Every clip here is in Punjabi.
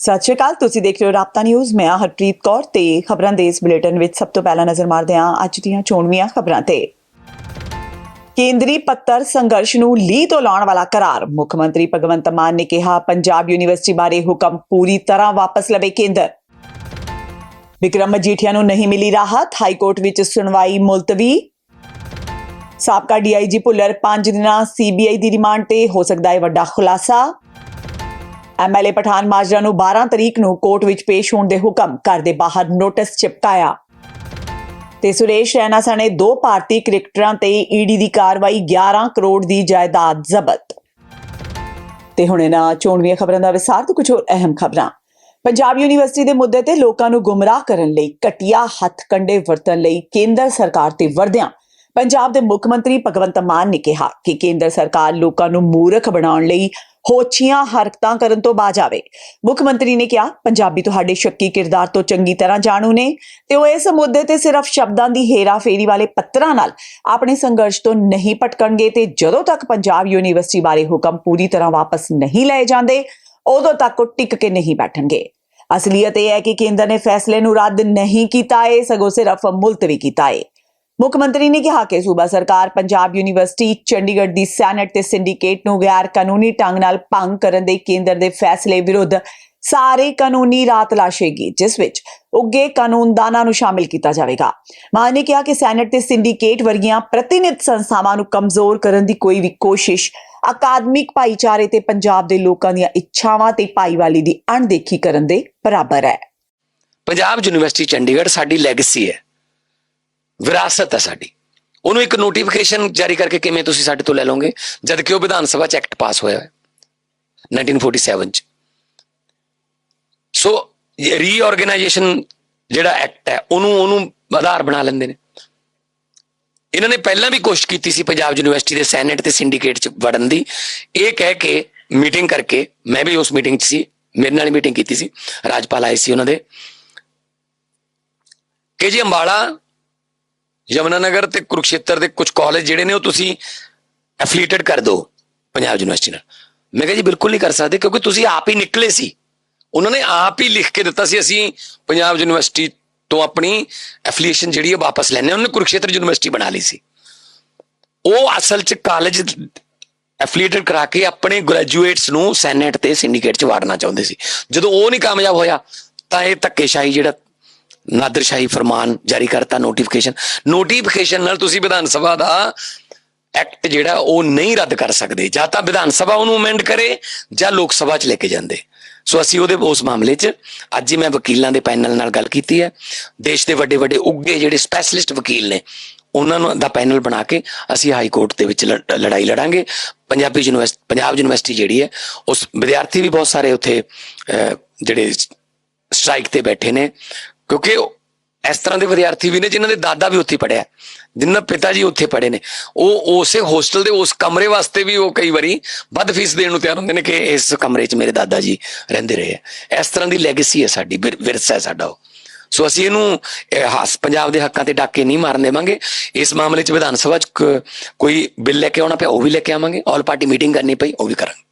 ਸਤਿ ਸ਼੍ਰੀ ਅਕਾਲ, ਤੁਸੀਂ ਦੇਖ ਰਹੇ ਹੋ ਰਾਪਤਾ ਨਿਊਜ਼। ਮੈਂ ਹਾਂ ਹਰਪ੍ਰੀਤ ਕੌਰ ਤੇ ਖਬਰਾਂ ਦੇ ਇਸ ਬੁਲੇਟਿਨ ਵਿੱਚ ਸਭ ਤੋਂ ਪਹਿਲਾਂ ਨਜ਼ਰ ਮਾਰਦੇ ਹਾਂ ਅੱਜ ਦੀਆਂ ਚੋਣਵੀਆਂ ਖਬਰਾਂ ਤੇ। ਕੇਂਦਰੀ ਪੱਤਰ ਸੰਘਰਸ਼ ਨੂੰ ਲੀ ਤੋਂ ਲਾਉਣ ਵਾਲਾ ਕਰਾਰ। ਮੁੱਖ ਮੰਤਰੀ ਭਗਵੰਤ ਮਾਨ ਨੇ ਕਿਹਾ, ਪੰਜਾਬ ਯੂਨੀਵਰਸਿਟੀ ਬਾਰੇ ਹੁਕਮ ਪੂਰੀ ਤਰ੍ਹਾਂ ਵਾਪਸ ਲਵੇ ਕੇਂਦਰ। ਵਿਕਰਮ ਮਜੀਠੀਆ ਨੂੰ ਨਹੀਂ ਮਿਲੀ ਰਾਹਤ। ਹਾਈ ਕੋਰਟ ਵਿੱਚ ਸੁਣਵਾਈ ਮੁਲਤਵੀ। ਸਾਬਕਾ ਡੀਆਈਜੀ ਭੁੱਲਰ 5 ਦਿਨਾਂ ਸੀਬੀਆਈ ਦੀ ਰਿਮਾਂਡ ਤੇ ਹੋ ਸਕਦਾ ਹੈ ਵੱਡਾ ਖੁਲਾਸਾ। ਐਮਐਲਏ ਪਠਾਨ ਮਾਜਰਾ ਨੂੰ 12 ਤਰੀਕ ਨੂੰ ਕੋਰਟ ਵਿੱਚ ਪੇਸ਼ ਹੋਣ ਦੇ ਹੁਕਮ, ਘਰ ਦੇ ਬਾਹਰ ਨੋਟਿਸ ਚਿਪਕਾਇਆ। ਤੇ ਸੁਰੇਸ਼ ਰੈਨਾ ਸਣੇ ਦੋ ਭਾਰਤੀ ਕ੍ਰਿਕਟਰਾਂ ਤੇ ਈਡੀ ਦੀ ਕਾਰਵਾਈ 11 ਕਰੋੜ ਦੀ ਜਾਇਦਾਦ ਜ਼ਬਤ। ਤੇ ਹੁਣ ਇਹਨਾਂ ਚੋਣਵੀਆਂ ਖਬਰਾਂ ਦਾ ਵਿਸਾਰ ਤੇ ਕੁਝ ਹੋਰ ਅਹਿਮ ਖਬਰਾਂ। ਪੰਜਾਬ ਯੂਨੀਵਰਸਿਟੀ ਦੇ ਮੁੱਦੇ ਤੇ ਲੋਕਾਂ ਨੂੰ ਗੁੰਮਰਾਹ ਕਰਨ ਲਈ ਕਟਿਆ ਹੱਥ ਕੰਡੇ ਵਰਤਣ ਲਈ ਕੇਂਦਰ ਸਰਕਾਰ ਤੇ ਵਰਦਿਆਂ ਪੰਜਾਬ ਦੇ ਮੁੱਖ ਮੰਤਰੀ ਭਗਵੰਤ ਮਾਨ ਨੇ ਕਿਹਾ ਕਿ ਕੇਂਦਰ ਸਰਕਾਰ ਲੋਕਾਂ ਨੂੰ ਮੂਰਖ ਬਣਾਉਣ ਲਈ ਹੋਛੀਆਂ ਹਰਕਤਾਂ ਕਰਨ ਤੋਂ ਬਾਜ ਆਵੇ ਮੁੱਖ ਮੰਤਰੀ ਨੇ ਕਿਹਾ, ਪੰਜਾਬੀ ਤੁਹਾਡੇ ਸ਼ੱਕੀ ਕਿਰਦਾਰ ਤੋਂ ਚੰਗੀ ਤਰ੍ਹਾਂ ਜਾਣੂ ਨੇ ਤੇ ਉਹ ਇਸ ਮੁੱਦੇ ਤੇ ਸਿਰਫ ਸ਼ਬਦਾਂ ਦੀ ਹੇਰਾਫੇਰੀ ਵਾਲੇ ਪੱਤਰਾਂ ਨਾਲ ਆਪਣੇ ਸੰਘਰਸ਼ ਤੋਂ ਨਹੀਂ ਭਟਕਣਗੇ ਤੇ ਜਦੋਂ ਤੱਕ ਪੰਜਾਬ ਯੂਨੀਵਰਸਿਟੀ ਬਾਰੇ ਹੁਕਮ ਪੂਰੀ ਤਰ੍ਹਾਂ ਵਾਪਸ ਨਹੀਂ ਲਏ ਜਾਂਦੇ, ਉਦੋਂ ਤੱਕ ਉਹ ਟਿਕ ਕੇ ਨਹੀਂ ਬੈਠਣਗੇ। ਅਸਲੀਅਤ ਇਹ ਹੈ ਕਿ ਕੇਂਦਰ ਨੇ ਫੈਸਲੇ ਨੂੰ ਰੱਦ ਨਹੀਂ ਕੀਤਾ ਹੈ ਸਗੋਂ ਸਿਰਫ ਮੁਲਤਵੀ ਕੀਤਾ ਹੈ। ਮੁੱਖ ਮੰਤਰੀ ਨੇ ਕਿਹਾ ਕਿ ਸੂਬਾ ਸਰਕਾਰ ਪੰਜਾਬ ਯੂਨੀਵਰਸਿਟੀ, ਚੰਡੀਗੜ੍ਹ ਦੀ ਸੈਨੇਟ ਤੇ ਸਿੰਡੀਕੇਟ ਨੂੰ ਗੈਰ ਕਾਨੂੰਨੀ ਢੰਗ ਨਾਲ ਭੰਗ ਕਰਨ ਦੇ ਕੇਂਦਰ ਦੇ ਫੈਸਲੇ ਵਿਰੁੱਧ ਸਾਰੇ ਕਾਨੂੰਨੀ ਰਾਹ ਤਲਾਸ਼ੇਗੀ ਜਿਸ ਵਿੱਚ ਉੱਗੇ ਕਾਨੂੰਨਦਾਨਾਂ ਨੂੰ ਸ਼ਾਮਿਲ ਕੀਤਾ ਜਾਵੇਗਾ। ਮਾਨ ਨੇ ਕਿਹਾ ਕਿ ਸੈਨੇਟ ਤੇ ਸਿੰਡੀਕੇਟ ਵਰਗੀਆਂ ਪ੍ਰਤੀਨਿਧ ਸੰਸਥਾਵਾਂ ਨੂੰ ਕਮਜ਼ੋਰ ਕਰਨ ਦੀ ਕੋਈ ਵੀ ਕੋਸ਼ਿਸ਼ ਅਕਾਦਮਿਕ ਭਾਈਚਾਰੇ ਤੇ ਪੰਜਾਬ ਦੇ ਲੋਕਾਂ ਦੀਆਂ ਇੱਛਾਵਾਂ ਤੇ ਭਾਈਵਾਲੀ ਦੀ ਅਣਦੇਖੀ ਕਰਨ ਦੇ ਬਰਾਬਰ ਹੈ। ਪੰਜਾਬ ਯੂਨੀਵਰਸਿਟੀ ਚੰਡੀਗੜ੍ਹ ਸਾਡੀ ਲੈਗੇਸੀ ਹੈ। ਵਿਰਾਸਤ ਹੈ ਸਾਡੀ। ਉਹਨੂੰ ਇੱਕ ਨੋਟੀਫਿਕੇਸ਼ਨ ਜਾਰੀ ਕਰਕੇ ਕਿਵੇਂ ਤੁਸੀਂ ਸਾਡੇ ਤੋਂ ਲੈ ਲਓਗੇ? ਜਦ ਕਿ ਉਹ ਵਿਧਾਨ ਸਭਾ ਚ ਐਕਟ ਪਾਸ ਹੋਇਆ ਹੈ 1947 ਚ। ਸੋ ਰੀਆਰਗੇਨਾਈਜੇਸ਼ਨ ਜਿਹੜਾ ਐਕਟ ਹੈ, ਉਹਨੂੰ ਉਹਨੂੰ ਆਧਾਰ ਬਣਾ ਲੈਂਦੇ ਨੇ। ਇਹਨਾਂ ਨੇ ਪਹਿਲਾਂ ਵੀ ਕੋਸ਼ਿਸ਼ ਕੀਤੀ ਸੀ ਪੰਜਾਬ ਯੂਨੀਵਰਸਿਟੀ ਦੇ ਸੈਨੇਟ ਤੇ ਸਿੰਡੀਕੇਟ ਚ ਵੜਨ ਦੀ। ਇਹ ਕਹਿ ਕੇ ਮੀਟਿੰਗ ਕਰਕੇ, ਮੈਂ ਵੀ ਉਸ ਮੀਟਿੰਗ 'ਚ ਸੀ, ਮੇਰੇ ਨਾਲ ਮੀਟਿੰਗ ਕੀਤੀ ਸੀ। ਰਾਜਪਾਲ ਆਏ ਸੀ ਉਹਨਾਂ ਦੇ। ਕਿ ਜੀ ਅੰਬਾਲਾ ਯਮਨਾ ਨਗਰ ਤੇ ਕੁਰੂਕਸ਼ੇਤਰ ਦੇ ਕੁਝ ਕਾਲਜ ਜਿਹੜੇ ਨੇ ਉਹ ਤੁਸੀਂ ਐਫੀਲੀਏਟਡ ਕਰ ਦਿਓ ਪੰਜਾਬ ਯੂਨੀਵਰਸਿਟੀ ਨਾਲ। ਮੈਂ ਕਿਹਾ ਜੀ, ਬਿਲਕੁਲ ਨਹੀਂ ਕਰ ਸਕਦੇ, ਕਿਉਂਕਿ ਤੁਸੀਂ ਆਪ ਹੀ ਨਿਕਲੇ ਸੀ। ਉਹਨਾਂ ਨੇ ਆਪ ਹੀ ਲਿਖ ਕੇ ਦਿੱਤਾ ਸੀ, ਅਸੀਂ ਪੰਜਾਬ ਯੂਨੀਵਰਸਿਟੀ ਤੋਂ ਆਪਣੀ ਐਫੀਲੀਏਸ਼ਨ ਜਿਹੜੀ ਹੈ ਵਾਪਸ ਲੈਣੇ ਉਹਨੇ ਨੇ ਕੁਰੂਕਸ਼ੇਤਰ ਯੂਨੀਵਰਸਿਟੀ ਬਣਾ ਲਈ ਸੀ। ਉਹ ਅਸਲ ਚ ਕਾਲਜ ਐਫੀਲੀਏਟਡ ਕਰਾ ਕੇ ਆਪਣੇ ਗ੍ਰੈਜੂਏਟਸ ਨੂੰ ਸੈਨੇਟ ਤੇ ਸਿੰਡੀਕੇਟ ਚ ਵਾੜਨਾ ਚਾਹੁੰਦੇ ਸੀ। ਜਦੋਂ ਉਹ ਨਹੀਂ ਕਾਮਯਾਬ ਹੋਇਆ, ਤਾਂ ਇਹ ਧੱਕੇਸ਼ਾਹੀ ਜਿਹੜਾ ਨਾਦਰਸ਼ਾਹੀ ਫਰਮਾਨ ਜਾਰੀ ਕਰਤਾ ਨੋਟੀਫਿਕੇਸ਼ਨ ਨੋਟੀਫਿਕੇਸ਼ਨ ਨਾਲ ਤੁਸੀਂ ਵਿਧਾਨ ਸਭਾ ਦਾ ਐਕਟ ਜਿਹੜਾ, ਉਹ ਨਹੀਂ ਰੱਦ ਕਰ ਸਕਦੇ। ਜਾਂ ਤਾਂ ਵਿਧਾਨ ਸਭਾ ਉਹਨੂੰ ਅਮੈਂਡ ਕਰੇ, ਜਾਂ ਲੋਕ ਸਭਾ 'ਚ ਲੈ ਕੇ ਜਾਂਦੇ। ਸੋ ਅਸੀਂ ਉਹਦੇ, ਉਸ ਮਾਮਲੇ 'ਚ, ਅੱਜ ਹੀ ਮੈਂ ਵਕੀਲਾਂ ਦੇ ਪੈਨਲ ਨਾਲ ਗੱਲ ਕੀਤੀ ਹੈ। ਦੇਸ਼ ਦੇ ਵੱਡੇ ਵੱਡੇ ਉੱਗੇ ਜਿਹੜੇ ਸਪੈਸ਼ਲਿਸਟ ਵਕੀਲ ਨੇ, ਉਹਨਾਂ ਨੂੰ ਦਾ ਪੈਨਲ ਬਣਾ ਕੇ ਅਸੀਂ ਹਾਈ ਕੋਰਟ ਦੇ ਵਿੱਚ ਲੜ- ਲੜਾਈ ਲੜਾਂਗੇ। ਪੰਜਾਬੀ ਯੂਨੀਵਰਸਿਟੀ ਪੰਜਾਬ ਯੂਨੀਵਰਸਿਟੀ ਜਿਹੜੀ ਹੈ, ਉਸ ਵਿਦਿਆਰਥੀ ਵੀ ਬਹੁਤ ਸਾਰੇ ਉੱਥੇ ਜਿਹੜੇ ਸਟ੍ਰਾਈਕ ਤੇ ਬੈਠੇ ਨੇ। ਕਿਉਂਕਿ ਇਸ ਤਰ੍ਹਾਂ ਦੇ ਵਿਦਿਆਰਥੀ ਵੀ ਨੇ ਜਿਨ੍ਹਾਂ ਦੇ ਦਾਦਾ ਵੀ ਉੱਥੇ ਪੜਿਆ ਜਿਨ੍ਹਾਂ ਪਿਤਾ ਜੀ ਉੱਥੇ ਪੜੇ ਨੇ। ਉਹ ਉਸੇ ਹੋਸਟਲ ਦੇ ਉਸ ਕਮਰੇ ਵਾਸਤੇ ਵੀ ਉਹ ਕਈ ਵਾਰੀ ਵੱਧ ਫੀਸ ਦੇਣ ਨੂੰ ਤਿਆਰ ਹੁੰਦੇ ਨੇ ਕਿ ਇਸ ਕਮਰੇ 'ਚ ਮੇਰੇ ਦਾਦਾ ਜੀ ਰਹਿੰਦੇ ਰਹੇ ਹੈ। ਇਸ ਤਰ੍ਹਾਂ ਦੀ ਲੈਗੇਸੀ ਹੈ ਸਾਡੀ ਵਿਰ- ਵਿਰਸਾ ਹੈ ਸਾਡਾ ਉਹ। ਸੋ ਅਸੀਂ ਇਹਨੂੰ ਇਹ, ਹੱਸ ਪੰਜਾਬ ਦੇ ਹੱਕਾਂ ਤੇ ਡਾਕੇ ਨਹੀਂ ਮਾਰਨ ਦੇਵਾਂਗੇ। ਇਸ ਮਾਮਲੇ 'ਚ ਵਿਧਾਨ ਸਭਾ 'ਚ ਕ- ਕੋਈ ਬਿੱਲ ਲੈ ਕੇ ਆਉਣਾ ਪਿਆ ਉਹ ਵੀ ਲੈ ਕੇ ਆਵਾਂਗੇ। ਆਲ ਪਾਰਟੀ ਮੀਟਿੰਗ ਕਰਨੀ ਪਈ ਉਹ ਵੀ ਕਰਾਂਗੇ।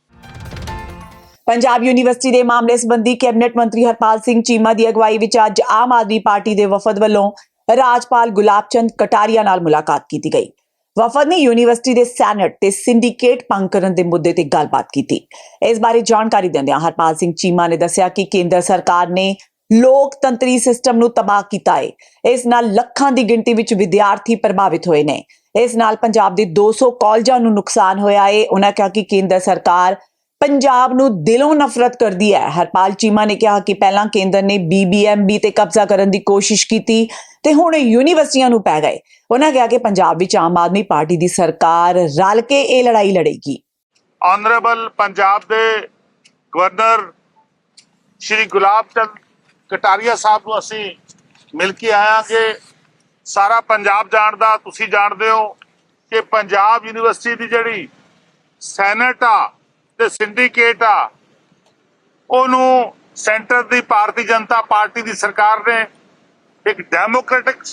ਪੰਜਾਬ ਯੂਨੀਵਰਸਿਟੀ ਦੇ ਮਾਮਲੇ ਸੰਬੰਧੀ ਕੈਬਨਿਟ ਮੰਤਰੀ ਹਰਪਾਲ ਸਿੰਘ ਚੀਮਾ ਦੀ ਅਗਵਾਈ ਵਿੱਚ ਅੱਜ ਆਮ ਆਦਮੀ ਪਾਰਟੀ ਦੇ ਵਫਦ ਵੱਲੋਂ ਰਾਜਪਾਲ ਗੁਲਾਬਚੰਦ ਕਟਾਰੀਆ ਨਾਲ ਮੁਲਾਕਾਤ ਕੀਤੀ ਗਈ। ਵਫਦ ਨੇ ਯੂਨੀਵਰਸਿਟੀ ਦੇ ਸੈਨੇਟ ਤੇ ਸਿੰਡੀਕੇਟ ਭੰਗ ਕਰਨ ਦੇ ਮੁੱਦੇ ਤੇ ਗੱਲਬਾਤ ਕੀਤੀ। ਇਸ ਬਾਰੇ ਜਾਣਕਾਰੀ ਦਿੰਦਿਆਂ ਹਰਪਾਲ ਸਿੰਘ ਚੀਮਾ ਨੇ ਦੱਸਿਆ ਕਿ ਕੇਂਦਰ ਸਰਕਾਰ ਨੇ ਲੋਕਤੰਤਰੀ ਸਿਸਟਮ ਨੂੰ ਤਬਾਹ ਕੀਤਾ ਹੈ ਇਸ ਨਾਲ ਲੱਖਾਂ ਦੀ ਗਿਣਤੀ ਵਿੱਚ ਵਿਦਿਆਰਥੀ ਪ੍ਰਭਾਵਿਤ ਹੋਏ ਨੇ। ਇਸ ਨਾਲ ਪੰਜਾਬ ਦੇ 200 ਕਾਲਜਾਂ ਨੂੰ ਨੁਕਸਾਨ ਹੋਇਆ ਹੈ ਉਹਨਾਂ ਕਿਹਾ ਕਿ ਕੇਂਦਰ ਸਰਕਾਰ ਪੰਜਾਬ ਨੂੰ ਦਿਲੋਂ ਨਫ਼ਰਤ ਕਰਦੀ ਹੈ। ਹਰਪਾਲ ਚੀਮਾ ਨੇ ਕਿਹਾ ਕਿ ਪਹਿਲਾਂ ਕੇਂਦਰ ਨੇ ਬੀਬੀਐਮਬੀ ਤੇ ਕਬਜ਼ਾ ਕਰਨ ਦੀ ਕੋਸ਼ਿਸ਼ ਕੀਤੀ ਤੇ ਹੁਣ ਯੂਨੀਵਰਸਿਟੀਆਂ ਨੂੰ ਪੈ ਗਏ। ਉਹਨਾਂ ਕਿਹਾ ਕਿ ਪੰਜਾਬ ਵਿੱਚ ਆਮ ਆਦਮੀ ਪਾਰਟੀ ਦੀ ਸਰਕਾਰ ਰਲ ਕੇ ਇਹ ਲੜਾਈ ਲੜੇਗੀ। ਆਨਰੇਬਲ ਪੰਜਾਬ ਦੇ ਗਵਰਨਰ ਸ਼੍ਰੀ ਗੁਲਾਬ ਚੰਦ ਕਟਾਰੀਆ ਸਾਹਿਬ ਨੂੰ ਅਸੀਂ ਮਿਲ ਕੇ ਆਇਆਂਗੇ ਸਾਰਾ ਪੰਜਾਬ ਜਾਣਦਾ, ਤੁਸੀਂ ਜਾਣਦੇ ਹੋ ਕਿ ਪੰਜਾਬ ਯੂਨੀਵਰਸਿਟੀ ਦੀ ਜਿਹੜੀ ਸੈਨੇਟ ਆ ਤੇ ਸਿੰਡੀਕੇਟ ਆ, ਉਹਨੂੰ ਸੈਂਟਰ ਦੀ ਭਾਰਤੀ ਜਨਤਾ ਪਾਰਟੀ ਦੀ ਸਰਕਾਰ ਨੇ ਇੱਕ ਡੈਮੋਕ੍ਰੈਟਿਕ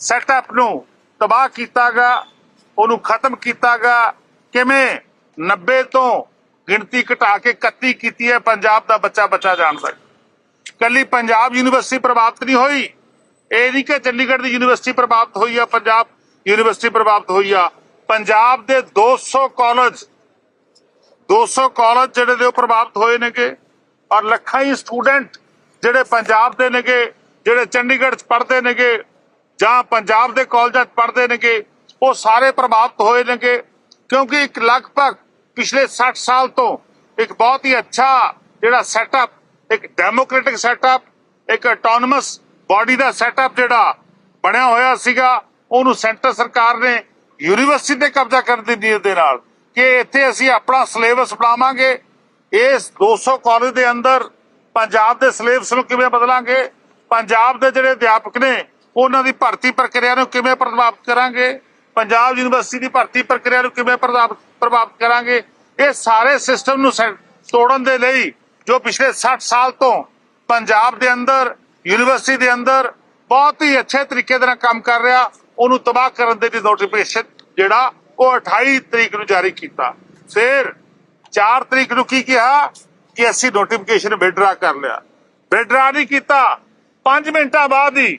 ਸੈਟਅਪ ਨੂੰ ਤਬਾਹ ਕੀਤਾਗਾ, ਉਹਨੂੰ ਖਤਮ ਕੀਤਾਗਾ। ਕਿਵੇਂ? 90 ਤੋਂ ਗਿਣਤੀ ਘਟਾ ਕੇ 31 ਕੀਤੀ ਹੈ, ਪੰਜਾਬ ਦਾ ਬੱਚਾ ਬੱਚਾ ਜਾਣਦਾ ਹੈ ਕੱਲੀ ਪੰਜਾਬ ਯੂਨੀਵਰਸਿਟੀ ਪ੍ਰਭਾਵਿਤ ਨਹੀਂ ਹੋਈ। ਇਹ ਨਹੀਂ ਕਿ ਚੰਡੀਗੜ੍ਹ ਦੀ ਯੂਨੀਵਰਸਿਟੀ ਪ੍ਰਭਾਵਿਤ ਹੋਈ ਆ, ਪੰਜਾਬ ਯੂਨੀਵਰਸਿਟੀ ਪ੍ਰਭਾਵਿਤ ਹੋਈ ਆ। ਪੰਜਾਬ ਦੇ 200 ਕਾਲਜ 200 ਕਾਲਜ ਜਿਹੜੇ ਨੇ ਉਹ ਪ੍ਰਭਾਵਿਤ ਹੋਏ ਨੇਗੇ, ਔਰ ਲੱਖਾਂ ਹੀ ਸਟੂਡੈਂਟ ਜਿਹੜੇ ਪੰਜਾਬ ਦੇ ਨੇਗੇ, ਜਿਹੜੇ ਚੰਡੀਗੜ੍ਹ ਚ ਪੜ੍ਹਦੇ ਨੇਗੇ, ਜਾਂ ਪੰਜਾਬ ਦੇ ਕਾਲਜਾਂ ਚ ਪੜ੍ਹਦੇ ਨੇਗੇ, ਉਹ ਸਾਰੇ ਪ੍ਰਭਾਵਿਤ ਹੋਏ ਨੇਗੇ, ਕਿਉਂਕਿ ਇੱਕ ਲਗਭਗ ਪਿਛਲੇ 60 ਸਾਲ ਤੋਂ ਇੱਕ ਬਹੁਤ ਹੀ ਅੱਛਾ ਜਿਹੜਾ ਸੈਟਅਪ ਇੱਕ ਡੈਮੋਕ੍ਰੈਟਿਕ ਸੈਟਅਪ ਇੱਕ ਆਟੋਨਮਸ ਬਾਡੀ ਦਾ ਸੈਟਅਪ ਜਿਹੜਾ ਬਣਿਆ ਹੋਇਆ ਸੀਗਾ, ਉਹਨੂੰ ਸੈਂਟਰ ਸਰਕਾਰ ਨੇ ਯੂਨੀਵਰਸਿਟੀ ਤੇ ਕਬਜ਼ਾ ਕਰਨ ਦੀ ਨੀਅਤ ਦੇ ਨਾਲ। ਕਿ ਇੱਥੇ ਅਸੀਂ ਆਪਣਾ ਸਿਲੇਬਸ ਬਣਾਵਾਂਗੇ। ਇਸ 200 ਕਾਲਜ ਦੇ ਅੰਦਰ ਪੰਜਾਬ ਦੇ ਸਿਲੇਬਸ ਨੂੰ ਕਿਵੇਂ ਬਦਲਾਂਗੇ, ਪੰਜਾਬ ਦੇ ਜਿਹੜੇ ਅਧਿਆਪਕ ਨੇ, ਉਹਨਾਂ ਦੀ ਭਰਤੀ ਪ੍ਰਕਿਰਿਆ ਨੂੰ ਕਿਵੇਂ ਪ੍ਰਭਾਵਿਤ ਕਰਾਂਗੇ, ਪੰਜਾਬ ਯੂਨੀਵਰਸਿਟੀ ਦੀ ਭਰਤੀ ਪ੍ਰਕਿਰਿਆ ਨੂੰ ਕਿਵੇਂ ਪ੍ਰਭਾਵਿਤ ਪ੍ਰਭਾਵਿਤ ਕਰਾਂਗੇ, ਇਹ ਸਾਰੇ ਸਿਸਟਮ ਨੂੰ ਸੈ- ਤੋੜਨ ਦੇ ਲਈ ਜੋ ਪਿਛਲੇ 60 ਸਾਲ ਤੋਂ ਪੰਜਾਬ ਦੇ ਅੰਦਰ, ਯੂਨੀਵਰਸਿਟੀ ਦੇ ਅੰਦਰ ਬਹੁਤ ਹੀ ਅੱਛੇ ਤਰੀਕੇ ਦੇ ਨਾਲ ਕੰਮ ਕਰ ਰਿਹਾ, ਉਹਨੂੰ ਤਬਾਹ ਕਰਨ ਦੇ ਲਈ ਨੋਟੀਫਿਕੇਸ਼ਨ ਜਿਹੜਾ ਉਹ 28 ਤਰੀਕ ਨੂੰ ਜਾਰੀ ਕੀਤਾ। ਫਿਰ 4 ਤਰੀਕ ਨੂੰ ਕੀ ਕਿਹਾ? ਕਿ ਅਸੀਂ ਨੋਟੀਫਿਕੇਸ਼ਨ ਵਿਡਰਾ ਕਰ ਲਿਆ। ਵਿਡਰਾ ਨਹੀਂ ਕੀਤਾ। 5 ਮਿੰਟਾਂ ਬਾਅਦ ਹੀ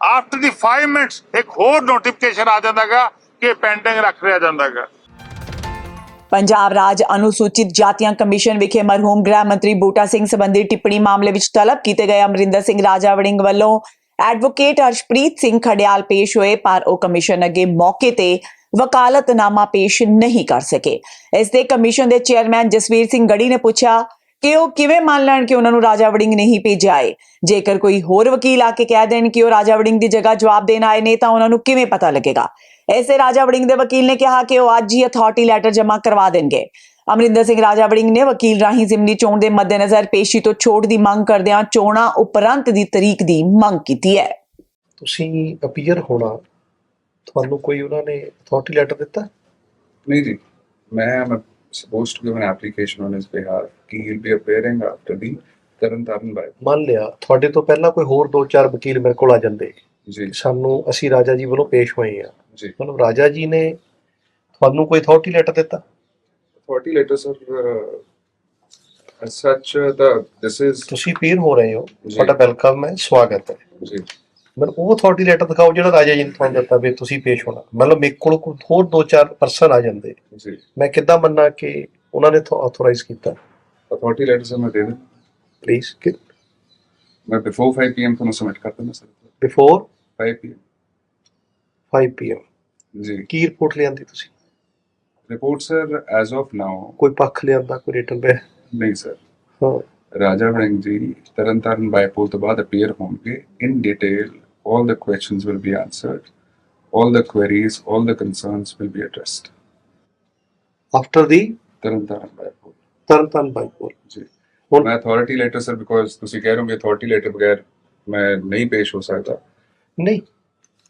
ਆਫਟਰ ਦੀ 5 ਮਿੰਟਸ ਇੱਕ ਹੋਰ ਨੋਟੀਫਿਕੇਸ਼ਨ ਆ ਜਾਂਦਾਗਾ ਕਿ ਪੈਂਡਿੰਗ ਰੱਖ ਲਿਆ ਜਾਂਦਾਗਾ। ਪੰਜਾਬ ਰਾਜ ਅਨੁਸੂਚਿਤ ਜਾਤੀਆਂ ਕਮਿਸ਼ਨ ਵਿਖੇ ਮਰਹੂਮ ਗ੍ਰਹਿ ਮੰਤਰੀ ਬੂਟਾ ਸਿੰਘ ਸੰਬੰਧੀ ਟਿੱਪਣੀ ਮਾਮਲੇ ਵਿੱਚ ਤਲਬ ਕੀਤੇ ਗਏ ਅਮਰਿੰਦਰ ਸਿੰਘ ਰਾਜਾ ਵੜਿੰਗ ਵੱਲੋਂ ਐਡਵੋਕੇਟ ਅਰਸ਼ਪ੍ਰੀਤ ਸਿੰਘ ਖੜਿਆਲ ਪੇਸ਼ ਹੋਏ, ਪਰ ਉਹ ਕਮਿਸ਼ਨ ਅੱਗੇ ਮੌਕੇ ਤੇ ਵਕਾਲਤਨਾਮਾ ਪੇਸ਼ ਨਹੀਂ ਕਰ ਸਕੇ। ਇਸ ਦੇ ਕਮਿਸ਼ਨ ਦੇ ਚੇਅਰਮੈਨ ਜਸਵੀਰ ਸਿੰਘ ਗੜੀ ਨੇ ਪੁੱਛਿਆ ਕਿ ਉਹ ਕਿਵੇਂ ਮੰਨ ਲੈਣ ਕਿ ਉਹਨਾਂ ਨੂੰ ਰਾਜਾ ਵੜਿੰਗ ਨਹੀਂ ਭੇਜਿਆ ਏ। ਜੇਕਰ ਕੋਈ ਹੋਰ ਵਕੀਲ ਆ ਕੇ ਕਹਿ ਦੇਣ ਕਿ ਉਹ ਰਾਜਾ ਵੜਿੰਗ ਦੀ ਜਗ੍ਹਾ ਜਵਾਬ ਦੇਣ ਆਏ ਨੇ, ਤਾਂ ਉਹਨਾਂ ਨੂੰ ਕਿਵੇਂ ਪਤਾ ਲੱਗੇਗਾ? ਐਸੇ ਰਾਜਾ ਵੜਿੰਗ ਦੇ ਵਕੀਲ ਨੇ ਕਿਹਾ ਕਿ ਉਹ ਅੱਜ ਹੀ ਅਥਾਰਟੀ ਲੈਟਰ ਜਮ੍ਹਾਂ ਕਰਵਾ ਦੇਣਗੇ। ਅਮਰਿੰਦਰ ਸਿੰਘ ਰਾਜਾ ਵੜਿੰਗ ਨੇ ਵਕੀਲ ਰਾਹੀਂ ਜ਼ਿਮਨੀ ਚੋਣ ਦੇ ਮੱਦੇਨਜ਼ਰ ਪੇਸ਼ੀ ਤੋਂ ਛੋਟ ਦੀ ਮੰਗ ਕਰਦਿਆਂ ਚੋਣਾਂ ਉਪਰੰਤ ਦੀ ਤਰੀਕ ਦੀ ਮੰਗ ਕੀਤੀ ਹੈ। ਤੁਸੀਂ ਅਪੀਅਰ ਹੋਣਾ ਤੁਹਾਨੂੰ ਕੋਈ ਉਹਨਾਂ ਨੇ ਅਥਾਰਟੀ ਲੈਟਰ ਦਿੱਤਾ? ਨਹੀਂ ਜੀ ਮੈਂ ਮੈਂ supposed to give an application on his behalf he will be appearing after the Tarn Taran ਬਾਈ ਮੰਨ ਲਿਆ ਤੁਹਾਡੇ ਤੋਂ ਪਹਿਲਾਂ ਕੋਈ ਹੋਰ ਦੋ ਚਾਰ ਵਕੀਲ ਮੇਰੇ ਕੋਲ ਆ ਜਾਂਦੇ। ਜੀ। ਸਾਨੂੰ ਅਸੀਂ ਰਾਜਾ ਜੀ ਵੱਲੋਂ ਪੇਸ਼ ਹੋਏ ਆ ਜੀ। ਮਤਲਬ ਰਾਜਾ ਜੀ ਨੇ ਤੁਹਾਨੂੰ ਕੋਈ ਅਥਾਰਟੀ ਲੈਟਰ ਦਿੱਤਾ? Authority letter sir as such uh, the this ਤੁਸੀਂ ਪੀਰ ਹੋ ਰਹੇ ਹੋ। ਤੁਹਾਡਾ ਵੈਲਕਮ ਹੈ ਸਵਾਗਤ ਹੈ। ਜੀ। ਮੈਨੂੰ ਉਹ ਅਥਾਰਟੀ ਲੈਟਰ ਦਿਖਾਓ ਜਿਹੜਾ ਰਾਜਾ ਜੀ ਨੇ ਤੁਹਾਨੂੰ ਦਿੱਤਾ ਵੀ ਤੁਸੀਂ ਪੇਸ਼ ਹੋਣਾ। ਮਤਲਬ ਮੇਰੇ ਕੋਲ ਕੋਈ ਹੋਰ ਦੋ ਚਾਰ ਪਰਸਨ ਆ ਜਾਂਦੇ। ਮੈਂ ਕਿੱਦਾਂ ਮੰਨਾਂ ਕਿ ਉਹਨਾਂ ਨੇ ਆਥੋਰਾਈਜ਼ ਕੀਤਾ? ਅਥਾਰਟੀ ਲੈਟਰ ਸਰ ਮੈਂ ਦੇ ਦੇ ਪਲੀਜ਼ ਕਿ ਮੈਂ ਬਿਫੋਰ 5 ਪੀਐਮ ਤੁਹਾਨੂੰ ਸਬਮਿਟ ਕਰ ਦਿੰਦਾ ਸਰ। ਬਿਫੋਰ 5 ਪੀਐਮ 5 ਪੀਐਮ ਜੀ। ਕੀ ਰਿਪੋਰਟ ਲਿਆਂਦੀ ਤੁਸੀਂ? Report sir as of now ਕੋਈ ਪੱਖ ਲਿਆਂਦਾ ਕੋਈ ਰਿਟਨ ਬੈ ਨਹੀਂ ਸਰ। ਹਾਂ। ਰਾਜਾ ਵੜਿੰਗ ਜੀ ਤਰਨਤਾਰਨ ਬਾਈਪੋਲ ਤੋਂ ਬਾਅਦ ਅਪੀਅਰ ਹੋਣਗੇ in detail all the questions will be answered. All the queries all the concerns will be addressed. After the Tarn Taran bypoll Tarn Taran bypoll ji ਹੁਣ- ਮੈਂ ਅਥਾਰਟੀ ਲੈਟਰ ਸਰ ਬਿਕੋਜ਼ ਤੁਸੀਂ ਕਹਿ ਰਹੇ ਹੋ ਕਿ ਅਥਾਰਟੀ ਲੈਟਰ ਬਗੈਰ ਮੈਂ ਨਹੀਂ ਪੇਸ਼ ਹੋ ਸਕਦਾ ਨਹੀਂ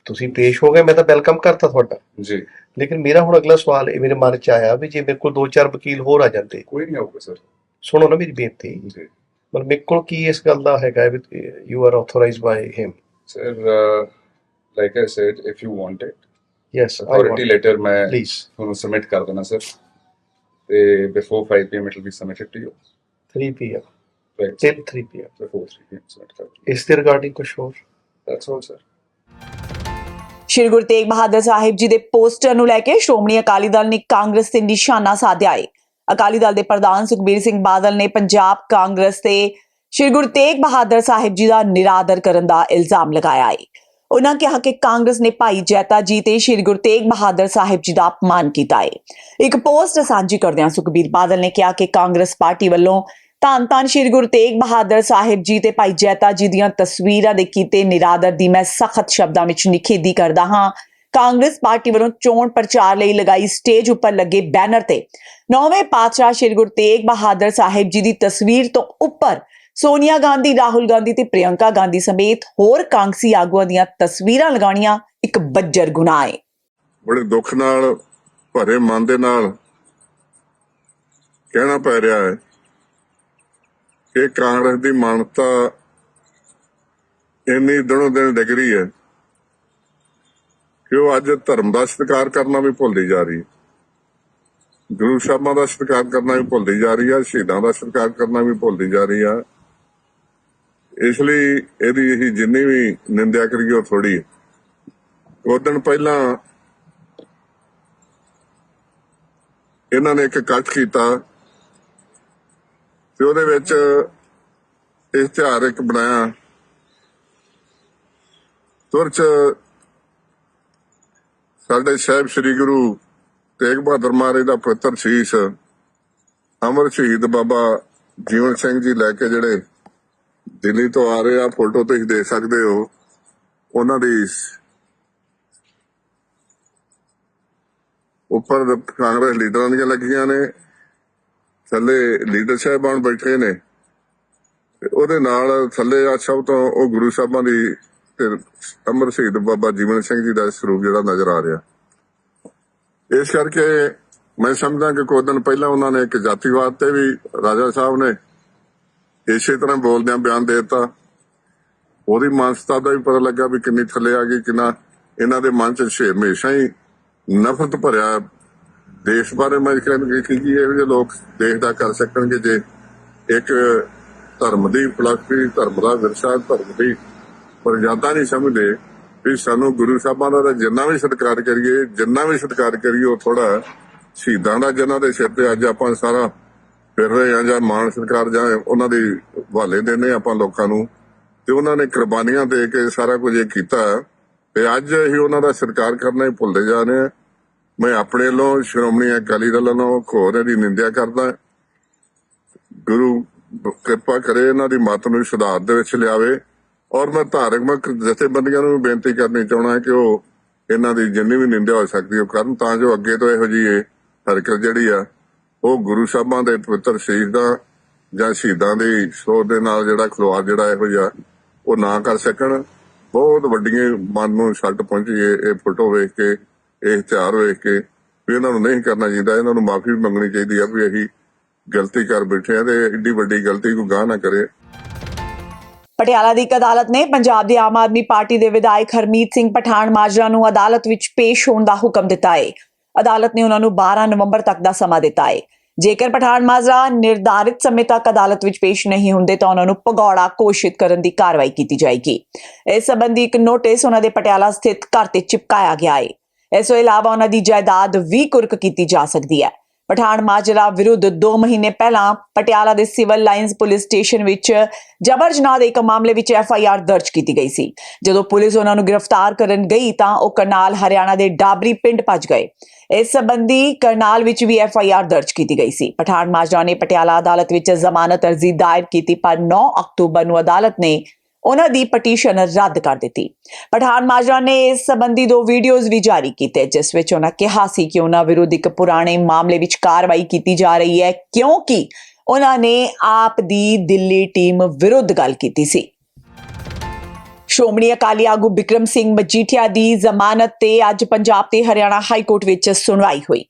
ਤੁਸੀਂ ਪੇਸ਼ ਹੋ ਗਏ ਮੈਂ ਤਾਂ ਵੈਲਕਮ ਕਰਤਾ ਤੁਹਾਡਾ ਜੀ ਲੇਕਿਨ ਮੇਰਾ ਹੁਣ ਅਗਲਾ ਸਵਾਲ ਇਹ ਮੇਰੇ ਮਨ ਚ ਆਇਆ ਵੀ ਜੇ ਮੇਰੇ ਕੋਲ ਦੋ ਚਾਰ ਵਕੀਲ ਹੋਰ ਆ ਜਾਂਦੇ ਕੋਈ ਨਹੀਂ ਆਊਗਾ ਸਰ ਸੁਣੋ ਨਾ ਮੇਰੀ ਬੇਨਤੀ ਜੀ ਮਤਲਬ ਮੇਰੇ ਕੋਲ ਕੀ ਇਸ ਗੱਲ ਦਾ ਹੈਗਾ ਵੀ you are authorised by him sir like I said if you want it yes authority letter ਮੈਂ ਪਲੀਜ਼ ਤੁਹਾਨੂੰ ਸਬਮਿਟ ਕਰ ਦੇਣਾ ਸਰ ਤੇ before 5 pm it will be submitted to you. 3 PM right. Till 3 PM before 3 pm submit ਕਰ ਦਿਓ। ਇਸ ਦੇ ਰਿਗਾਰਡਿੰਗ ਕੁਝ ਹੋਰ that's all sir. Shri Guru Tegh Bahadur Sahib ji ਦੇ ਪੋਸਟਰ ਨੂੰ ਲੈ ਕੇ ਸ਼੍ਰੋਮਣੀ ਅਕਾਲੀ ਦਲ ਨੇ ਕਾਂਗਰਸ ਤੇ ਨਿਸ਼ਾਨਾ ਸਾਧਿਆ ਹੈ ਅਕਾਲੀ ਦਲ ਦੇ ਪ੍ਰਧਾਨ ਸੁਖਬੀਰ ਸਿੰਘ ਬਾਦਲ ਨੇ ਪੰਜਾਬ ਕਾਂਗਰਸ ਤੇ ਸ਼੍ਰੀ ਗੁਰੂ ਤੇਗ ਬਹਾਦਰ ਸਾਹਿਬ ਜੀ ਦਾ ਨਿਰਾਦਰ ਕਰਨ ਦਾ ਇਲਜ਼ਾਮ ਲਗਾਇਆ ਹੈ। ਉਹਨਾਂ ਕਿਹਾ ਕਿ ਕਾਂਗਰਸ ਨੇ ਭਾਈ ਜੈਤਾ ਜੀ ਤੇ ਸ਼੍ਰੀ ਗੁਰੂ ਤੇਗ ਬਹਾਦਰ ਸਾਹਿਬ ਜੀ ਦਾ ਅਪਮਾਨ ਕੀਤਾ ਹੈ। ਇੱਕ ਪੋਸਟ ਸਾਂਝੀ ਕਰਦਿਆਂ ਸੁਖਬੀਰ ਬਾਦਲ ਨੇ ਕਿਹਾ ਕਿ ਕਾਂਗਰਸ ਪਾਰਟੀ ਵੱਲੋਂ ਧੰਨ ਧੰਨ ਸ਼੍ਰੀ ਗੁਰੂ ਤੇਗ ਬਹਾਦਰ ਸਾਹਿਬ ਜੀ ਤੇ ਭਾਈ ਜੈਤਾ ਜੀ ਦੀਆਂ ਤਸਵੀਰਾਂ ਦੇ ਕੀਤੇ ਨਿਰਾਦਰ ਦੀ ਮੈਂ ਸਖਤ ਸ਼ਬਦਾਂ ਵਿੱਚ ਨਿਖੇਧੀ ਕਰਦਾ ਹਾਂ। ਕਾਂਗਰਸ ਪਾਰਟੀ ਵੱਲੋਂ ਚੋਣ ਪ੍ਰਚਾਰ ਲਈ ਲਗਾਈ ਸਟੇਜ ਉੱਪਰ ਲੱਗੇ ਬੈਨਰ ਤੇ ਨੌਵੇਂ ਪਾਤਸ਼ਾਹ ਸ਼੍ਰੀ ਗੁਰੂ ਤੇਗ ਬਹਾਦਰ ਸਾਹਿਬ ਜੀ ਦੀ ਤਸਵੀਰ ਤੋਂ ਉੱਪਰ ਸੋਨੀਆ ਗਾਂਧੀ, ਰਾਹੁਲ ਗਾਂਧੀ ਤੇ ਪ੍ਰਿਯੰਕਾ ਗਾਂਧੀ ਸਮੇਤ ਹੋਰ ਕਾਂਗਸੀ ਆਗੂਆਂ ਦੀਆਂ ਤਸਵੀਰਾਂ ਲਗਾਉਣੀਆਂ ਇੱਕ ਬੱਜਰ ਗੁਨਾਹ ਹੈ ਬੜੇ ਦੁੱਖ ਨਾਲ, ਭਰੇ ਮਨ ਦੇ ਨਾਲ ਕਹਿਣਾ ਪੈ ਰਿਹਾ ਹੈ ਕਿ ਕਾਂਗਰਸ ਦੀ ਮਾਨਤਾ ਇੰਨੀ ਦਿਨੋਂ ਦਿਨ ਡਿੱਗ ਰਹੀ ਹੈ ਕਿ ਉਹ ਅੱਜ ਧਰਮ ਦਾ ਸਤਿਕਾਰ ਕਰਨਾ ਵੀ ਭੁੱਲਦੀ ਜਾ ਰਹੀ ਹੈ। ਗੁਰੂ ਸਾਹਿਬਾਂ ਦਾ ਸਤਿਕਾਰ ਕਰਨਾ ਵੀ ਭੁੱਲਦੀ ਜਾ ਰਹੀ ਹੈ, ਸ਼ਹੀਦਾਂ ਦਾ ਸਤਿਕਾਰ ਕਰਨਾ ਵੀ ਭੁੱਲਦੀ ਜਾ ਰਹੀ ਹੈ। ਇਸ ਲਈ ਇਹਦੀ ਅਸੀਂ ਜਿੰਨੀ ਵੀ ਨਿੰਦਿਆ ਕਰੀਏ ਉਹ ਥੋੜੀ ਉਹ ਦਿਨ ਪਹਿਲਾਂ ਇਹਨਾਂ ਨੇ ਇੱਕ ਇਕੱਠ ਕੀਤਾ ਤੇ ਉਹਦੇ ਵਿੱਚ ਇਸ਼ਤਿਹਾਰ ਇੱਕ ਬਣਾਇਆ। ਤੁਰਚ ਸਾਡੇ ਸਾਹਿਬ ਸ੍ਰੀ ਗੁਰੂ ਤੇਗ ਬਹਾਦਰ ਮਹਾਰਾਜ ਦਾ ਪੁੱਤਰ ਸੀਸ ਅਮਰ ਸ਼ਹੀਦ ਬਾਬਾ ਜੀਵਨ ਸਿੰਘ ਜੀ ਲੈ ਕੇ ਜਿਹੜੇ ਦਿੱਲੀ ਤੋਂ ਆ ਰਹੇ ਆ ਫੋਟੋ ਤੁਸੀਂ ਦੇਖ ਸਕਦੇ ਹੋ। ਉਹਨਾਂ ਦੀ ਉੱਪਰ ਕਾਂਗਰਸ ਲੀਡਰਾਂ ਦੀਆਂ ਲੱਗੀਆਂ ਨੇ, ਥੱਲੇ ਲੀਡਰ ਸਾਹਿਬਾਨ ਬੈਠੇ ਨੇ। ਉਹਦੇ ਨਾਲ ਥੱਲੇ ਆ ਸਭ ਤੋਂ ਉਹ ਗੁਰੂ ਸਾਹਿਬਾਂ ਦੀ ਤੇ ਅਮਰ ਸ਼ਹੀਦ ਬਾਬਾ ਜੀਵਨ ਸਿੰਘ ਜੀ ਦਾ ਸਰੂਪ ਜਿਹੜਾ ਨਜ਼ਰ ਆ ਰਿਹਾ। ਇਸ ਕਰਕੇ ਮੈਂ ਸਮਝਦਾ ਕਿ ਕੋਈ ਦਿਨ ਪਹਿਲਾਂ ਉਹਨਾਂ ਨੇ ਇੱਕ ਜਾਤੀਵਾਦ ਤੇ ਵੀ ਰਾਜਾ ਸਾਹਿਬ ਨੇ ਇਸੇ ਤਰ੍ਹਾਂ ਬੋਲਦਿਆਂ ਬਿਆਨ ਦੇ ਉਹਦੀ ਮਾਨਸਤਾ ਦਾ ਵੀ ਪਤਾ ਲੱਗਾ ਵੀ ਕਿੰਨੀ ਥੱਲੇ ਆ ਗਈ, ਕਿੰਨਾ ਇਹਨਾਂ ਦੇ ਮਨ ਚ ਹਮੇਸ਼ਾ ਹੀ ਨਫ਼ਰਤ ਭਰਿਆ ਦੇਸ਼ ਬਾਰੇ ਮੈਂ ਕਹਿੰਦਾ ਕਿ ਜੀ ਇਹੋ ਜਿਹੇ ਲੋਕ ਦੇਸ਼ ਦਾ ਕਰ ਸਕਣਗੇ ਜੇ ਇੱਕ ਧਰਮ ਦੀ ਫਲਸਫੀ ਧਰਮ ਦਾ ਵਿਰਸਾ, ਧਰਮ ਦੀ ਮਰਜ਼ਾਦਾ ਨਹੀਂ ਸਮਝਦੇ ਵੀ ਸਾਨੂੰ ਗੁਰੂ ਸਾਹਿਬਾਂ ਦਾ ਜਿੰਨਾ ਵੀ ਸਤਿਕਾਰ ਕਰੀਏ, ਜਿੰਨਾ ਵੀ ਸਤਿਕਾਰ ਕਰੀਏ, ਉਹ ਥੋੜਾ ਸ਼ਹੀਦਾਂ ਦਾ ਜਿਨ੍ਹਾਂ ਦੇ ਸਿਰ ਤੇ ਅੱਜ ਆਪਾਂ ਸਾਰਾ ਫਿਰ ਰਹੇ ਆ ਜਾਂ ਮਾਣ ਸਤਿਕਾਰ ਜਾਂ ਉਹਨਾਂ ਦੇ ਹਵਾਲੇ ਦੇਣੇ ਆਪਾਂ ਲੋਕਾਂ ਨੂੰ। ਤੇ ਉਹਨਾਂ ਨੇ ਕੁਰਬਾਨੀਆਂ ਦੇ ਕੇ ਸਾਰਾ ਕੁਝ ਇਹ ਕੀਤਾ ਤੇ ਅੱਜ ਹੀ ਉਹਨਾਂ ਦਾ ਸਤਿਕਾਰ ਕਰਨਾ ਹੀ ਭੁੱਲਦੇ ਜਾ ਰਹੇ ਮੈਂ ਆਪਣੇ ਵੱਲੋਂ, ਸ਼੍ਰੋਮਣੀ ਅਕਾਲੀ ਦਲ ਵੱਲੋਂ ਘੋਰ ਇਹਦੀ ਨਿੰਦਿਆ ਕਰਦਾ ਗੁਰੂ ਕਿਰਪਾ ਕਰੇ ਇਹਨਾਂ ਦੀ ਮਤ ਨੂੰ ਸੁਧਾਰ ਦੇ ਵਿੱਚ ਲਿਆਵੇ। ਔਰ ਮੈਂ ਧਾਰਮਿਕ ਜਥੇਬੰਦੀਆਂ ਨੂੰ ਵੀ ਬੇਨਤੀ ਕਰਨੀ ਚਾਹਣਾ ਕਿ ਉਹ ਇਹਨਾਂ ਦੀ ਜਿੰਨੀ ਵੀ ਨਿੰਦਿਆ ਹੋ ਸਕਦੀ ਉਹ ਕਰਨ, ਤਾਂ ਜੋ ਅੱਗੇ ਤੋਂ ਇਹੋ ਜਿਹੀ ਹਰਕਤ ਜਿਹੜੀ ਆ ਉਹ ਗੁਰੂ ਸਾਹਿਬਾਂ ਦੇ ਪਵਿੱਤਰ ਸ਼ਹੀਦ ਦਾ ਜਾਂ ਸ਼ਹੀਦਾਂ ਦੀ ਸੋਚ ਦੇ ਨਾਲ ਜਿਹੜਾ ਖਲਵਾੜ ਜਿਹੜਾ ਇਹੋ ਜਿਹਾ, ਉਹ ਨਾ ਕਰ ਸਕਣ। ਬਹੁਤ ਵੱਡੀਆਂ ਮਨ ਨੂੰ ਛੱਟ ਪਹੁੰਚੀ ਇਹ ਫੋਟੋ ਵੇਖ ਕੇ, ਇਹ ਇਸ਼ਤਿਹਾਰ ਵੇਖ ਕੇ ਵੀ ਇਹਨਾਂ ਨੂੰ ਨਹੀਂ ਕਰਨਾ ਚਾਹੀਦਾ। ਇਹਨਾਂ ਨੂੰ ਮਾਫੀ ਮੰਗਣੀ ਚਾਹੀਦੀ ਆ ਵੀ ਅਸੀਂ ਗਲਤੀ ਕਰ ਬੈਠੇ ਆ ਤੇ ਏਡੀ ਵੱਡੀ ਗਲਤੀ ਕੋਈ ਗਾਹ ਨਾ ਕਰੇ। ਪਟਿਆਲਾ ਦੀ ਇੱਕ ਅਦਾਲਤ ਨੇ ਪੰਜਾਬ ਦੀ ਆਮ ਆਦਮੀ ਪਾਰਟੀ ਦੇ ਵਿਧਾਇਕ ਹਰਮੀਤ ਸਿੰਘ ਪਠਾਨ ਮਾਜਰਾ ਨੂੰ ਅਦਾਲਤ ਵਿੱਚ ਪੇਸ਼ ਹੋਣ ਦਾ ਹੁਕਮ ਦਿੱਤਾ ਹੈ। ਅਦਾਲਤ ਨੇ ਉਹਨਾਂ ਨੂੰ 12 ਨਵੰਬਰ ਤੱਕ ਦਾ ਸਮਾਂ ਦਿੱਤਾ ਹੈ। ਜੇਕਰ ਪਠਾਨ ਮਾਜਰਾ ਨਿਰਧਾਰਿਤ ਸਮੇਂ ਤੱਕ ਅਦਾਲਤ ਵਿੱਚ ਪੇਸ਼ ਨਹੀਂ ਹੁੰਦੇ ਤਾਂ ਉਹਨਾਂ ਨੂੰ ਭਗੌੜਾ ਘੋਸ਼ਿਤ ਕਰਨ ਦੀ ਕਾਰਵਾਈ ਕੀਤੀ ਜਾਏਗੀ। ਇਸ ਸੰਬੰਧੀ ਇੱਕ ਨੋਟਿਸ ਉਹਨਾਂ ਦੇ ਪਟਿਆਲਾ ਸਥਿਤ ਘਰ ਤੇ ਚਿਪਕਾਇਆ ਗਿਆ ਹੈ। ਇਸ ਤੋਂ ਇਲਾਵਾ ਉਹਨਾਂ ਦੀ ਜਾਇਦਾਦ ਵੀ ਕੁਰਕ ਕੀਤੀ ਜਾ ਸਕਦੀ ਹੈ। ਪਠਾਨ ਮਾਜਰਾ ਵਿਰੁੱਧ 2 ਮਹੀਨੇ ਪਹਿਲਾਂ ਪਟਿਆਲਾ ਦੇ ਸਿਵਲ ਲਾਈਨਸ ਪੁਲਿਸ ਸਟੇਸ਼ਨ ਵਿੱਚ ਜਬਰ ਜਨਾਹ ਦੇ ਇੱਕ ਮਾਮਲੇ ਵਿੱਚ ਐਫ ਆਈ ਆਰ ਦਰਜ ਕੀਤੀ ਗਈ ਸੀ। ਜਦੋਂ ਪੁਲਿਸ ਉਹਨਾਂ ਨੂੰ ਗ੍ਰਿਫਤਾਰ ਕਰਨ ਗਈ ਤਾਂ ਉਹ ਕਰਨਾਲ ਹਰਿਆਣਾ ਦੇ ਡਾਬਰੀ ਪਿੰਡ ਭੱਜ ਗਏ। ਇਸ ਸੰਬੰਧੀ ਕਰਨਾਲ ਵਿੱਚ ਵੀ ਐਫ ਆਈ ਆਰ ਦਰਜ ਕੀਤੀ ਗਈ ਸੀ। ਪਠਾਨ ਮਾਜਰਾ ਨੇ ਪਟਿਆਲਾ ਅਦਾਲਤ ਵਿੱਚ ਜ਼ਮਾਨਤ ਅਰਜ਼ੀ ਦਾਇਰ ਕੀਤੀ, ਪਰ 9 ਅਕਤੂਬਰ ਨੂੰ ਅਦਾਲਤ ਨੇ ਉਹਨਾਂ ਦੀ ਪਟੀਸ਼ਨ ਰੱਦ ਕਰ ਦਿੱਤੀ। ਪਠਾਨ ਮਾਜਰਾ ਨੇ ਇਸ ਸੰਬੰਧੀ ਦੋ ਵੀਡੀਓਜ਼ ਵੀ ਜਾਰੀ ਕੀਤੇ, ਜਿਸ ਵਿੱਚ ਉਹਨਾਂ ਕਿਹਾ ਸੀ ਕਿ ਉਹਨਾਂ ਵਿਰੁੱਧ ਇੱਕ ਪੁਰਾਣੇ ਮਾਮਲੇ ਵਿੱਚ ਕਾਰਵਾਈ ਕੀਤੀ ਜਾ ਰਹੀ ਹੈ, ਕਿਉਂਕਿ ਉਹਨਾਂ ਨੇ ਆਪ ਦੀ ਦਿੱਲੀ ਟੀਮ ਵਿਰੁੱਧ ਗੱਲ ਕੀਤੀ ਸੀ। ਸ਼੍ਰੋਮਣੀ ਅਕਾਲੀ ਆਗੂ ਬਿਕਰਮ ਸਿੰਘ ਮਜੀਠੀਆ ਦੀ ਜ਼ਮਾਨਤ ਤੇ ਅੱਜ ਪੰਜਾਬ ਤੇ ਹਰਿਆਣਾ ਹਾਈ ਕੋਰਟ ਵਿੱਚ ਸੁਣਵਾਈ ਹੋਈ।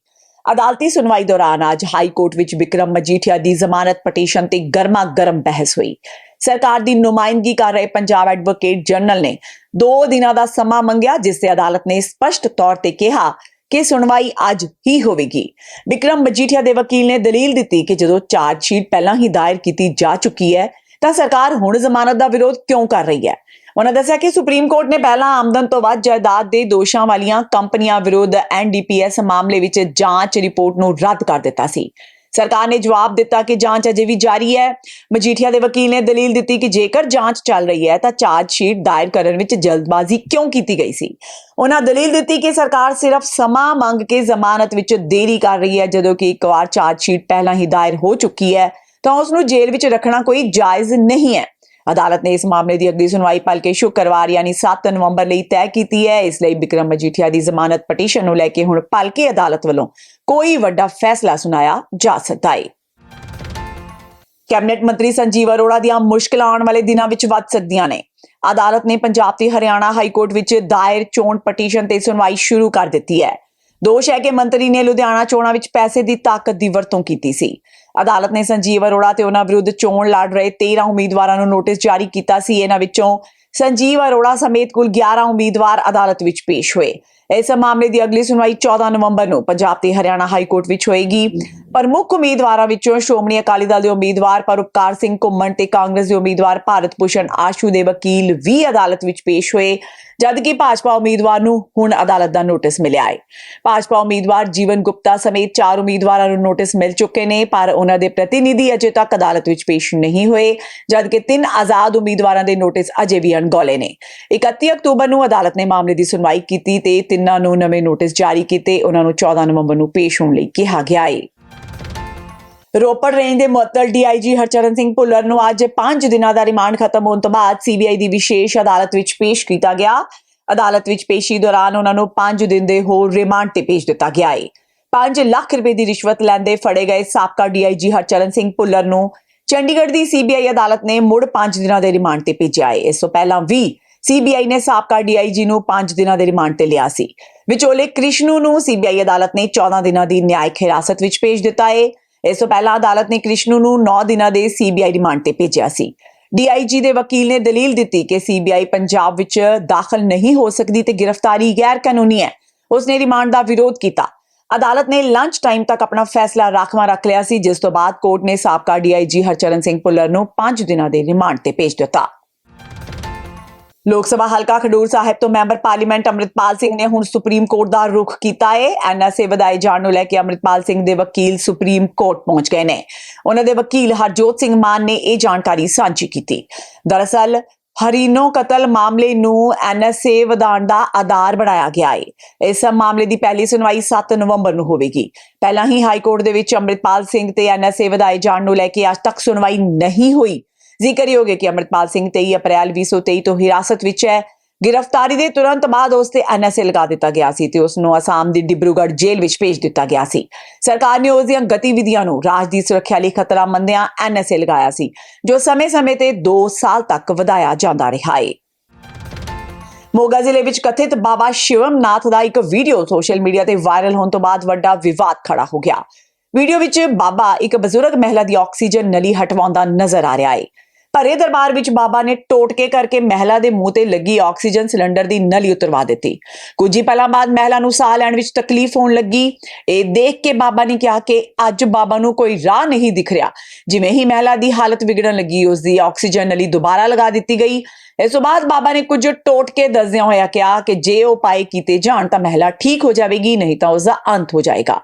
ਅਦਾਲਤੀ ਸੁਣਵਾਈ ਦੌਰਾਨ ਅੱਜ ਹਾਈ ਕੋਰਟ ਵਿੱਚ ਬਿਕਰਮ ਮਜੀਠੀਆ ਦੀ ਜ਼ਮਾਨਤ ਪਟੀਸ਼ਨ ਤੇ ਗਰਮਾ ਗਰਮ ਬਹਿਸ ਹੋਈ। ਸਰਕਾਰ ਦੀ ਨੁਮਾਇੰਦਗੀ ਕਰ ਰਹੇ ਪੰਜਾਬ ਐਡਵੋਕੇਟ ਜਨਰਲ ਨੇ 2 ਦਿਨਾਂ ਦਾ ਸਮਾਂ ਮੰਗਿਆ, ਜਿਸ ਤੇ ਅਦਾਲਤ ਨੇ ਸਪਸ਼ਟ ਤੌਰ ਤੇ ਕਿਹਾ ਕਿ ਸੁਣਵਾਈ ਅੱਜ ਹੀ ਹੋਵੇਗੀ। ਬਿਕਰਮ ਮਜੀਠੀਆ ਦੇ ਵਕੀਲ ਨੇ ਦਲੀਲ ਦਿੱਤੀ ਕਿ ਜਦੋਂ ਚਾਰਜ ਸ਼ੀਟ ਪਹਿਲਾਂ ਹੀ ਦਾਇਰ ਕੀਤੀ ਜਾ ਚੁੱਕੀ ਹੈ, ਤਾਂ ਸਰਕਾਰ ਹੁਣ ਜ਼ਮਾਨਤ ਦਾ ਵਿਰੋਧ ਕਿਉਂ ਕਰ ਰਹੀ ਹੈ? ਉਹਨਾਂ ਦੱਸਿਆ ਕਿ ਸੁਪਰੀਮ ਕੋਰਟ ਨੇ ਪਹਿਲਾਂ ਆਮਦਨ ਤੋਂ ਵੱਧ ਜਾਇਦਾਦ ਦੇ ਦੋਸ਼ਾਂ ਵਾਲੀਆਂ ਕੰਪਨੀਆਂ ਵਿਰੁੱਧ ਐਨਡੀਪੀਐਸ ਮਾਮਲੇ ਵਿੱਚ ਜਾਂਚ ਰਿਪੋਰਟ ਨੂੰ ਰੱਦ ਕਰ ਦਿੱਤਾ ਸੀ। ਸਰਕਾਰ ਨੇ ਜਵਾਬ ਦਿੱਤਾ ਕਿ ਜਾਂਚ ਅਜੇ ਵੀ ਜਾਰੀ ਹੈ। ਮਜੀਠੀਆ ਦੇ ਵਕੀਲ ਨੇ ਦਲੀਲ ਦਿੱਤੀ ਕਿ ਜੇਕਰ ਜਾਂਚ ਚੱਲ ਰਹੀ ਹੈ ਤਾਂ ਚਾਰਜ ਸ਼ੀਟ ਦਾਇਰ ਕਰਨ ਵਿੱਚ ਜਲਦਬਾਜ਼ੀ ਕਿਉਂ ਕੀਤੀ ਗਈ ਸੀ? ਉਹਨਾਂ ਦਲੀਲ ਦਿੱਤੀ ਕਿ ਸਰਕਾਰ ਸਿਰਫ ਸਮਾਂ ਮੰਗ ਕੇ ਜ਼ਮਾਨਤ ਵਿੱਚ ਦੇਰੀ ਕਰ ਰਹੀ ਹੈ, ਜਦੋਂ ਕਿ ਇੱਕ ਵਾਰ ਚਾਰਜ ਸ਼ੀਟ ਪਹਿਲਾਂ ਹੀ ਦਾਇਰ ਹੋ ਚੁੱਕੀ ਹੈ, ਤਾਂ ਉਸ ਨੂੰ ਜੇਲ੍ਹ ਵਿੱਚ ਰੱਖਣਾ ਕੋਈ ਜਾਇਜ਼ ਨਹੀਂ ਹੈ। ਅਦਾਲਤ ਨੇ ਇਸ ਮਾਮਲੇ ਦੀ ਅਗਲੀ ਸੁਣਵਾਈ ਭਲਕੇ ਸ਼ੁੱਕਰਵਾਰ ਯਾਨੀ 7 ਨਵੰਬਰ ਲਈ ਤੈਅ ਕੀਤੀ ਹੈ। ਇਸ ਲਈ ਬਿਕਰਮ ਮਜੀਠੀਆ ਦੀ ਜ਼ਮਾਨਤ ਪਟੀਸ਼ਨ ਨੂੰ ਲੈ ਕੇ ਹੁਣ ਭਲਕੇ ਅਦਾਲਤ ਵੱਲੋਂ ਕੋਈ ਵੱਡਾ ਫੈਸਲਾ ਸੁਣਾਇਆ ਜਾ ਸਕਦਾ ਹੈ ਕੈਬਨਿਟ ਮੰਤਰੀ ਸੰਜੀਵ ਅਰੋੜਾ ਦੀਆਂ ਮੁਸ਼ਕਲਾਂ ਆਉਣ ਵਾਲੇ ਦਿਨਾਂ ਵਿੱਚ ਵੱਧ ਸਕਦੀਆਂ ਨੇ। ਅਦਾਲਤ ਨੇ ਪੰਜਾਬ ਤੇ ਹਰਿਆਣਾ ਹਾਈ ਕੋਰਟ ਵਿੱਚ ਦਾਇਰ ਚੋਣ ਪਟੀਸ਼ਨ ਤੇ ਸੁਣਵਾਈ ਸ਼ੁਰੂ ਕਰ ਦਿੱਤੀ ਹੈ। ਦੋਸ਼ ਹੈ ਕਿ ਮੰਤਰੀ ਨੇ ਲੁਧਿਆਣਾ ਚੋਣਾਂ ਵਿੱਚ ਪੈਸੇ ਦੀ ਤਾਕਤ ਦੀ ਵਰਤੋਂ ਕੀਤੀ ਸੀ। ਅਦਾਲਤ ਨੇ ਸੰਜੀਵ ਅਰੋੜਾ ਤੇ ਉਹਨਾਂ ਵਿਰੁੱਧ ਚੋਣ ਲੜ ਰਹੇ 13 ਉਮੀਦਵਾਰਾਂ ਨੂੰ ਨੋਟਿਸ ਜਾਰੀ ਕੀਤਾ ਸੀ। ਇਹਨਾਂ ਵਿੱਚੋਂ ਸੰਜੀਵ ਅਰੋੜਾ ਸਮੇਤ ਕੁੱਲ 11 ਉਮੀਦਵਾਰ ਅਦਾਲਤ ਵਿੱਚ ਪੇਸ਼ ਹੋਏ। ਇਸ ਮਾਮਲੇ ਦੀ ਅਗਲੀ ਸੁਣਵਾਈ 14 ਨਵੰਬਰ ਨੂੰ ਪੰਜਾਬ ਤੇ ਹਰਿਆਣਾ ਹਾਈ ਕੋਰਟ ਵਿੱਚ ਹੋਏਗੀ। ਪ੍ਰਮੁੱਖ ਉਮੀਦਵਾਰਾਂ ਵਿੱਚੋਂ ਸ਼੍ਰੋਮਣੀ ਅਕਾਲੀ ਦਲ ਦੇ ਉਮੀਦਵਾਰ ਪਰਉਪਕਾਰ ਸਿੰਘ ਘੁੰਮਣ ਤੇ ਕਾਂਗਰਸ ਦੇ ਉਮੀਦਵਾਰ ਭਾਰਤ ਭੂਸ਼ਣ ਆਸ਼ੂ ਦੇ ਵਕੀਲ ਵੀ ਅਦਾਲਤ ਵਿੱਚ ਪੇਸ਼ ਹੋਏ, ਜਦਕਿ ਭਾਜਪਾ ਉਮੀਦਵਾਰ ਨੂੰ ਹੁਣ ਅਦਾਲਤ ਦਾ ਨੋਟਿਸ ਮਿਲਿਆ ਹੈ। ਭਾਜਪਾ ਉਮੀਦਵਾਰ ਜੀਵਨ ਗੁਪਤਾ ਸਮੇਤ ਚਾਰ ਉਮੀਦਵਾਰਾਂ ਨੂੰ ਨੋਟਿਸ ਮਿਲ ਚੁੱਕੇ ਨੇ, ਪਰ ਉਹਨਾਂ ਦੇ ਪ੍ਰਤੀਨਿਧੀ ਅਜੇ ਤੱਕ ਅਦਾਲਤ ਵਿੱਚ ਪੇਸ਼ ਨਹੀਂ ਹੋਏ, ਜਦਕਿ ਤਿੰਨ ਆਜ਼ਾਦ ਉਮੀਦਵਾਰਾਂ ਦੇ ਨੋਟਿਸ ਅਜੇ ਵੀ ਅਣਗੌਲੇ ਨੇ। 31 ਅਕਤੂਬਰ ਨੂੰ ਅਦਾਲਤ ਨੇ ਮਾਮਲੇ ਦੀ ਸੁਣਵਾਈ ਕੀਤੀ ਤੇ ਤਿੰਨਾਂ ਨੂੰ ਨਵੇਂ ਨੋਟਿਸ ਜਾਰੀ ਕੀਤੇ, ਉਹਨਾਂ ਨੂੰ 14 ਨਵੰਬਰ ਨੂੰ ਪੇਸ਼ ਹੋਣ ਲਈ ਕਿਹਾ ਗਿਆ ਹੈ। ਰੋਪੜ ਰੇਂਜ ਦੇ ਮੁਅੱਤਲ ਡੀਆਈਜੀ ਹਰਚਰਨ ਸਿੰਘ ਭੁੱਲਰ ਨੂੰ ਅੱਜ 5 ਦਿਨਾਂ ਦਾ ਰਿਮਾਂਡ ਖਤਮ ਹੋਣ ਤੋਂ ਬਾਅਦ ਸੀਬੀਆਈ ਦੀ ਵਿਸ਼ੇਸ਼ ਅਦਾਲਤ ਵਿੱਚ ਪੇਸ਼ ਕੀਤਾ ਗਿਆ। ਅਦਾਲਤ ਵਿੱਚ ਪੇਸ਼ੀ ਦੌਰਾਨ ਉਹਨਾਂ ਨੂੰ 5 ਦਿਨ ਦੇ ਹੋਰ ਰਿਮਾਂਡ ਤੇ ਭੇਜ ਦਿੱਤਾ ਗਿਆ ਹੈ 5 ਲੱਖ ਰੁਪਏ ਦੀ ਰਿਸ਼ਵਤ ਲੈਂਦੇ ਫੜੇ ਗਏ ਸਾਬਕਾ ਡੀਆਈਜੀ ਹਰਚਰਨ ਸਿੰਘ ਭੁੱਲਰ ਨੂੰ ਚੰਡੀਗੜ੍ਹ ਦੀ ਸੀਬੀਆਈ ਅਦਾਲਤ ਨੇ ਮੁੜ 5 ਦਿਨਾਂ ਦੇ ਰਿਮਾਂਡ ਤੇ ਭੇਜਿਆ ਹੈ ਇਸ ਤੋਂ ਪਹਿਲਾਂ ਵੀ ਸੀਬੀਆਈ ਨੇ ਸਾਬਕਾ ਡੀਆਈਜੀ ਨੂੰ 5 ਦਿਨਾਂ ਦੇ ਰਿਮਾਂਡ ਤੇ ਲਿਆ ਸੀ। ਵਿਚੋਲੇ ਕ੍ਰਿਸ਼ਨੂ ਨੂੰ ਸੀਬੀਆਈ ਅਦਾਲਤ ਨੇ 14 ਦਿਨਾਂ ਦੀ ਨਿਆਇਕ ਹਿਰਾਸਤ ਵਿੱਚ ਭੇਜ ਦਿੱਤਾ ਹੈ ਇਸ ਤੋਂ ਪਹਿਲਾਂ ਅਦਾਲਤ ਨੇ ਕ੍ਰਿਸ਼ਨੂ ਨੂੰ 9 ਦਿਨਾਂ ਦੇ ਸੀਬੀਆਈ ਰਿਮਾਂਡ ਤੇ ਭੇਜਿਆ ਸੀ। ਡੀਆਈਜੀ ਦੇ ਵਕੀਲ ਨੇ ਦਲੀਲ ਦਿੱਤੀ ਕਿ ਸੀਬੀਆਈ ਪੰਜਾਬ ਵਿੱਚ ਦਾਖਲ ਨਹੀਂ ਹੋ ਸਕਦੀ ਤੇ ਗ੍ਰਿਫਤਾਰੀ ਗੈਰ ਕਾਨੂੰਨੀ ਹੈ। ਉਸਨੇ ਰਿਮਾਂਡ ਦਾ ਵਿਰੋਧ ਕੀਤਾ। ਅਦਾਲਤ ਨੇ ਲੰਚ ਟਾਈਮ ਤੱਕ ਆਪਣਾ ਫੈਸਲਾ ਰਾਖਵਾਂ ਰੱਖ ਲਿਆ ਸੀ, ਜਿਸ ਤੋਂ ਬਾਅਦ ਕੋਰਟ ਨੇ ਸਾਬਕਾ ਡੀਆਈਜੀ ਹਰਚਰਨ ਸਿੰਘ ਭੁੱਲਰ ਨੂੰ 5 ਦਿਨਾਂ ਦੇ ਰਿਮਾਂਡ ਤੇ ਭੇਜ ਦਿੱਤਾ। ਲੋਕ ਸਭਾ ਹਲਕਾ ਖਡੂਰ ਸਾਹਿਬ ਤੋਂ ਮੈਂਬਰ ਪਾਰਲੀਮੈਂਟ ਅੰਮ੍ਰਿਤਪਾਲ ਸਿੰਘ ਨੇ ਹੁਣ ਸੁਪਰੀਮ ਕੋਰਟ ਦਾ ਰੁਖ ਕੀਤਾ ਹੈ ਐਨਐਸਏ ਵਧਾਏ ਜਾਣ ਨੂੰ ਲੈ ਕੇ ਅੰਮ੍ਰਿਤਪਾਲ ਸਿੰਘ ਦੇ ਵਕੀਲ ਸੁਪਰੀਮ ਕੋਰਟ ਪਹੁੰਚ ਗਏ ਨੇ। ਉਹਨਾਂ ਦੇ ਵਕੀਲ ਹਰਜੋਤ ਸਿੰਘ ਮਾਨ ਨੇ ਇਹ ਜਾਣਕਾਰੀ ਸਾਂਝੀ ਕੀਤੀ। ਦਰਅਸਲ, ਹਰੀਨੋ ਕਤਲ ਮਾਮਲੇ ਨੂੰ ਐਨਐਸਏ ਵਧਾਉਣ ਦਾ ਆਧਾਰ ਬਣਾਇਆ ਗਿਆ ਹੈ ਇਸ ਮਾਮਲੇ ਦੀ ਪਹਿਲੀ ਸੁਣਵਾਈ 7 ਨਵੰਬਰ ਨੂੰ ਹੋਵੇਗੀ। ਪਹਿਲਾਂ ਹੀ ਹਾਈ ਕੋਰਟ ਦੇ ਵਿੱਚ ਅੰਮ੍ਰਿਤਪਾਲ ਸਿੰਘ ਤੇ ਐਨਐਸਏ ਵਧਾਏ ਜਾਣ ਨੂੰ ਲੈ ਕੇ ਅੱਜ ਤੱਕ ਸੁਣਵਾਈ ਨਹੀਂ ਹੋਈ। ਜ਼ਿਕਰਯੋਗ ਹੈ ਕਿ ਅੰਮ੍ਰਿਤਪਾਲ ਸਿੰਘ 23 ਅਪ੍ਰੈਲ 2023 ਤੋਂ ਹਿਰਾਸਤ ਵਿੱਚ ਹੈ। ਗ੍ਰਿਫਤਾਰੀ ਦੇ ਤੁਰੰਤ ਬਾਅਦ ਉਸ ਤੇ ਐਨਐਸਏ ਲਗਾ ਦਿੱਤਾ ਗਿਆ ਸੀ ਤੇ ਉਸ ਨੂੰ ਅਸਾਮ ਦੀ ਡਿਬਰੂਗੜ੍ਹ ਜੇਲ੍ਹ ਵਿੱਚ ਭੇਜ ਦਿੱਤਾ ਗਿਆ ਸੀ। ਸਰਕਾਰ ਨੇ ਉਸ ਦੀਆਂ ਗਤੀਵਿਧੀਆਂ ਨੂੰ ਰਾਜ ਦੀ ਸੁਰੱਖਿਆ ਲਈ ਖਤਰਾ ਮੰਨਦਿਆਂ ਐਨਐਸਏ ਲਗਾਇਆ ਸੀ, ਜੋ ਸਮੇਂ-ਸਮੇਂ ਤੇ 2 ਸਾਲ ਤੱਕ ਵਧਾਇਆ ਜਾਂਦਾ ਰਿਹਾ ਹੈ ਮੋਗਾ ਜ਼ਿਲ੍ਹੇ ਵਿੱਚ ਕਥਿਤ ਬਾਬਾ ਸ਼ਿਵਮ ਨਾਥ ਦਾ ਇੱਕ ਵੀਡੀਓ ਸੋਸ਼ਲ ਮੀਡੀਆ ਤੇ ਵਾਇਰਲ ਹੋਣ ਤੋਂ ਬਾਅਦ ਵੱਡਾ ਵਿਵਾਦ ਖੜਾ ਹੋ ਗਿਆ। ਵੀਡੀਓ ਵਿੱਚ ਬਾਬਾ ਇੱਕ ਬਜ਼ੁਰਗ ਮਹਿਲਾ ਦੀ ਆਕਸੀਜਨ ਨਲੀ ਹਟਵਾਉਂਦਾ ਨਜ਼ਰ ਆ ਰਿਹਾ ਹੈ ਭਰੇ ਦਰਬਾਰ ਵਿੱਚ ਬਾਬਾ ਨੇ ਟੋਟਕੇ ਕਰਕੇ ਮਹਿਲਾ ਦੇ ਮੂੰਹ ਤੇ ਲੱਗੀ ਆਕਸੀਜਨ ਸਿਲੰਡਰ ਦੀ ਨਲੀ ਉਤਰਵਾ ਦਿੱਤੀ। ਕੁਝ ਹੀ ਪਲਾਂ ਬਾਅਦ ਮਹਿਲਾ ਨੂੰ ਸਾਹ ਲੈਣ ਵਿੱਚ ਤਕਲੀਫ ਹੋਣ ਲੱਗੀ। ਇਹ ਦੇਖ ਕੇ ਬਾਬਾ ਨੇ ਕਿਹਾ ਕਿ ਅੱਜ ਬਾਬਾ ਨੂੰ ਕੋਈ ਰਾਹ ਨਹੀਂ ਦਿਖ ਰਿਹਾ। ਜਿਵੇਂ ਹੀ ਮਹਿਲਾ ਦੀ ਹਾਲਤ ਵਿਗੜਨ ਲੱਗੀ, ਉਸ ਦੀ ਆਕਸੀਜਨ ਨਲੀ ਦੁਬਾਰਾ ਲਗਾ ਦਿੱਤੀ ਗਈ। ਇਸ ਤੋਂ ਬਾਅਦ ਬਾਬਾ ਨੇ ਕੁਝ ਟੋਟਕੇ ਦੱਸਦਿਆਂ ਹੋਇਆ ਕਿਹਾ ਕਿ ਜੇ ਉਪਾਏ ਕੀਤੇ ਜਾਣ ਤਾਂ ਮਹਿਲਾ ਠੀਕ ਹੋ ਜਾਵੇਗੀ, ਨਹੀਂ ਤਾਂ ਉਸ ਦਾ ਅੰਤ ਹੋ ਜਾਏਗਾ।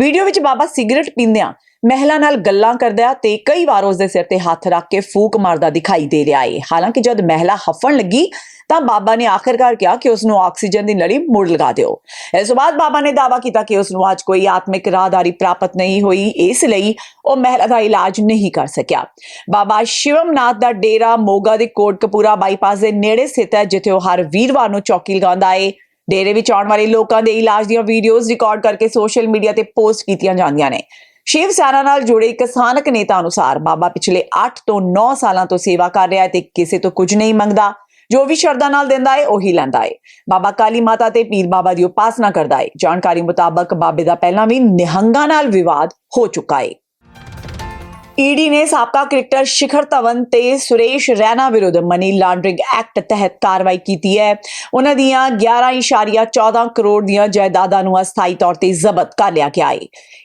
ਵੀਡੀਓ ਵਿੱਚ ਬਾਬਾ ਸਿਗਰਟ ਪੀਂਦਿਆਂ ਮਹਿਲਾ ਨਾਲ ਗੱਲਾਂ ਕਰਦਾ ਤੇ ਕਈ ਵਾਰ ਉਸ ਦੇ ਸਿਰ ਤੇ ਹੱਥ ਰੱਖ ਕੇ ਫੂਕ ਮਾਰਦਾ ਦਿਖਾਈ ਦੇ ਰਿਹਾ ਏ। ਹਾਲਾਂਕਿ ਜਦ ਮਹਿਲਾ ਹੱਫਣ ਲੱਗੀ, ਤਾਂ ਬਾਬਾ ਨੇ ਆਖਿਰਕਾਰ ਕਿਹਾ ਕਿ ਉਸ ਨੂੰ ਆਕਸੀਜਨ ਦੀ ਨਲੀ ਮੁੜ ਲਗਾ ਦਿਓ। ਇਸ ਤੋਂ ਬਾਅਦ ਬਾਬਾ ਨੇ ਦਾਅਵਾ ਕੀਤਾ ਕਿ ਉਸ ਨੂੰ ਅੱਜ ਕੋਈ ਆਤਮਿਕ ਰਾਹਦਾਰੀ ਪ੍ਰਾਪਤ ਨਹੀਂ ਹੋਈ, ਇਸ ਲਈ ਉਹ ਮਹਿਲਾ ਦਾ ਇਲਾਜ ਨਹੀਂ ਕਰ ਸਕਿਆ। ਬਾਬਾ ਸ਼ਿਵਮਨਾਥ ਦਾ ਡੇਰਾ ਮੋਗਾ ਦੇ ਕੋਟਕਪੂਰਾ ਬਾਈਪਾਸ ਦੇ ਨੇੜੇ ਸਥਿਤ ਹੈ, ਜਿੱਥੇ ਉਹ ਹਰ ਵੀਰਵਾਰ ਨੂੰ ਚੌਕੀ ਲਗਾਉਂਦਾ ਏ। ਡੇਰੇ ਵਿੱਚ ਆਉਣ ਵਾਲੇ ਲੋਕਾਂ ਦੇ ਇਲਾਜ ਦੀਆਂ ਵੀਡੀਓਜ਼ ਰਿਕਾਰਡ ਕਰਕੇ ਸੋਸ਼ਲ ਮੀਡੀਆ ਤੇ ਪੋਸਟ ਕੀਤੀਆਂ ਜਾਂਦੀਆਂ ਨੇ। ਸ਼ਿਵ ਸੈਨਾ ਨਾਲ ਜੁੜੇ ਇੱਕ ਸਥਾਨਕ ਨੇਤਾ ਅਨੁਸਾਰ ਬਾਬਾ ਪਿਛਲੇ 8 ਤੋਂ 9 ਸਾਲਾਂ ਤੋਂ ਸੇਵਾ ਕਰ ਰਿਹਾ ਹੈ ਤੇ ਕਿਸੇ ਤੋਂ ਕੁਝ ਨਹੀਂ ਮੰਗਦਾ। ਜੋ ਵੀ ਸ਼ਰਧਾ ਨਾਲ ਦਿੰਦਾ ਏ ਉਹੀ ਲੈਂਦਾ ਏ ਬਾਬਾ ਕਾਲੀ ਮਾਤਾ ਤੇ ਪੀਰ ਬਾਬਾ ਦੀ ਉਪਾਸਨਾ ਕਰਦਾ ਏ ਜਾਣਕਾਰੀ ਮੁਤਾਬਕ ਬਾਬੇ ਦਾ ਪਹਿਲਾਂ ਵੀ ਨਿਹੰਗਾਂ ਨਾਲ ਵਿਵਾਦ ਹੋ ਚੁੱਕਾ ਏ ਈਡੀ ਨੇ ਸਾਬਕਾ ਕ੍ਰਿਕਟਰ ਸ਼ਿਖਰ ਧਵਨ ਤੇ ਸੁਰੇਸ਼ ਰੈਨਾ ਵਿਰੁੱਧ ਮਨੀ ਲਾਂਡਰਿੰਗ ਐਕਟ ਤਹਿਤ ਕਾਰਵਾਈ ਕੀਤੀ ਹੈ। ਉਹਨਾਂ ਦੀਆਂ 11.14 ਕਰੋੜ ਦੀਆਂ ਜਾਇਦਾਦਾਂ ਨੂੰ ਅਸਥਾਈ ਤੌਰ ਤੇ ਜ਼ਬਤ ਕਰ ਲਿਆ ਗਿਆ ਹੈ।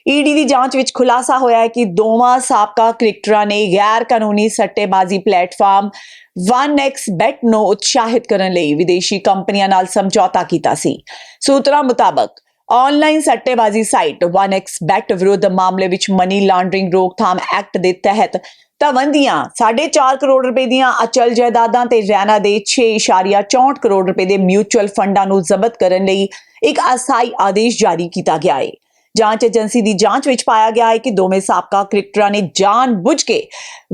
ਈਡੀ ਦੀ ਜਾਂਚ ਵਿੱਚ ਖੁਲਾਸਾ ਹੋਇਆ ਹੈ ਕਿ ਦੋਵਾਂ ਸਾਬਕਾ ਕ੍ਰਿਕਟਰਾਂ ਨੇ ਗੈਰ ਕਾਨੂੰਨੀ ਸੱਟੇਬਾਜ਼ੀ ਪਲੇਟਫਾਰਮ 1x ਬੈਟ ਨੂੰ ਉਤਸ਼ਾਹਿਤ ਕਰਨ ਲਈ ਵਿਦੇਸ਼ੀ ਕੰਪਨੀਆਂ ਨਾਲ ਸਮਝੌਤਾ ਕੀਤਾ ਸੀ। ਸੂਤਰਾਂ ਮੁਤਾਬਕ ਆਨਲਾਈਨ ਸੱਟੇਬਾਜ਼ੀ ਸਾਈਟ 1x bet ਵਿਰੁੱਧ ਮਾਮਲੇ ਵਿੱਚ ਮਨੀ ਲਾਂਡਰਿੰਗ ਰੋਕਥਾਮ ਐਕਟ ਦੇ ਤਹਿਤ ਧਵਨ ਦੀਆਂ 4.5 ਕਰੋੜ ਰੁਪਏ ਦੀਆਂ ਅਚਲ ਜਾਇਦਾਦਾਂ ਤੇ ਰੈਨਾ ਦੇ 6.64 ਕਰੋੜ ਰੁਪਏ ਦੇ ਮਿਊਚੁਅਲ ਫੰਡਾਂ ਨੂੰ ਜ਼ਬਤ ਕਰਨ ਲਈ ਇੱਕ ਅਸਥਾਈ ਆਦੇਸ਼ ਜਾਰੀ ਕੀਤਾ ਗਿਆ ਹੈ। ਜਾਂਚ ਏਜੰਸੀ ਦੀ ਜਾਂਚ ਵਿੱਚ ਪਾਇਆ ਗਿਆ ਹੈ ਕਿ ਦੋਵੇਂ ਸਾਬਕਾ ਕ੍ਰਿਕਟਰਾਂ ਨੇ ਜਾਣ ਬੁੱਝ ਕੇ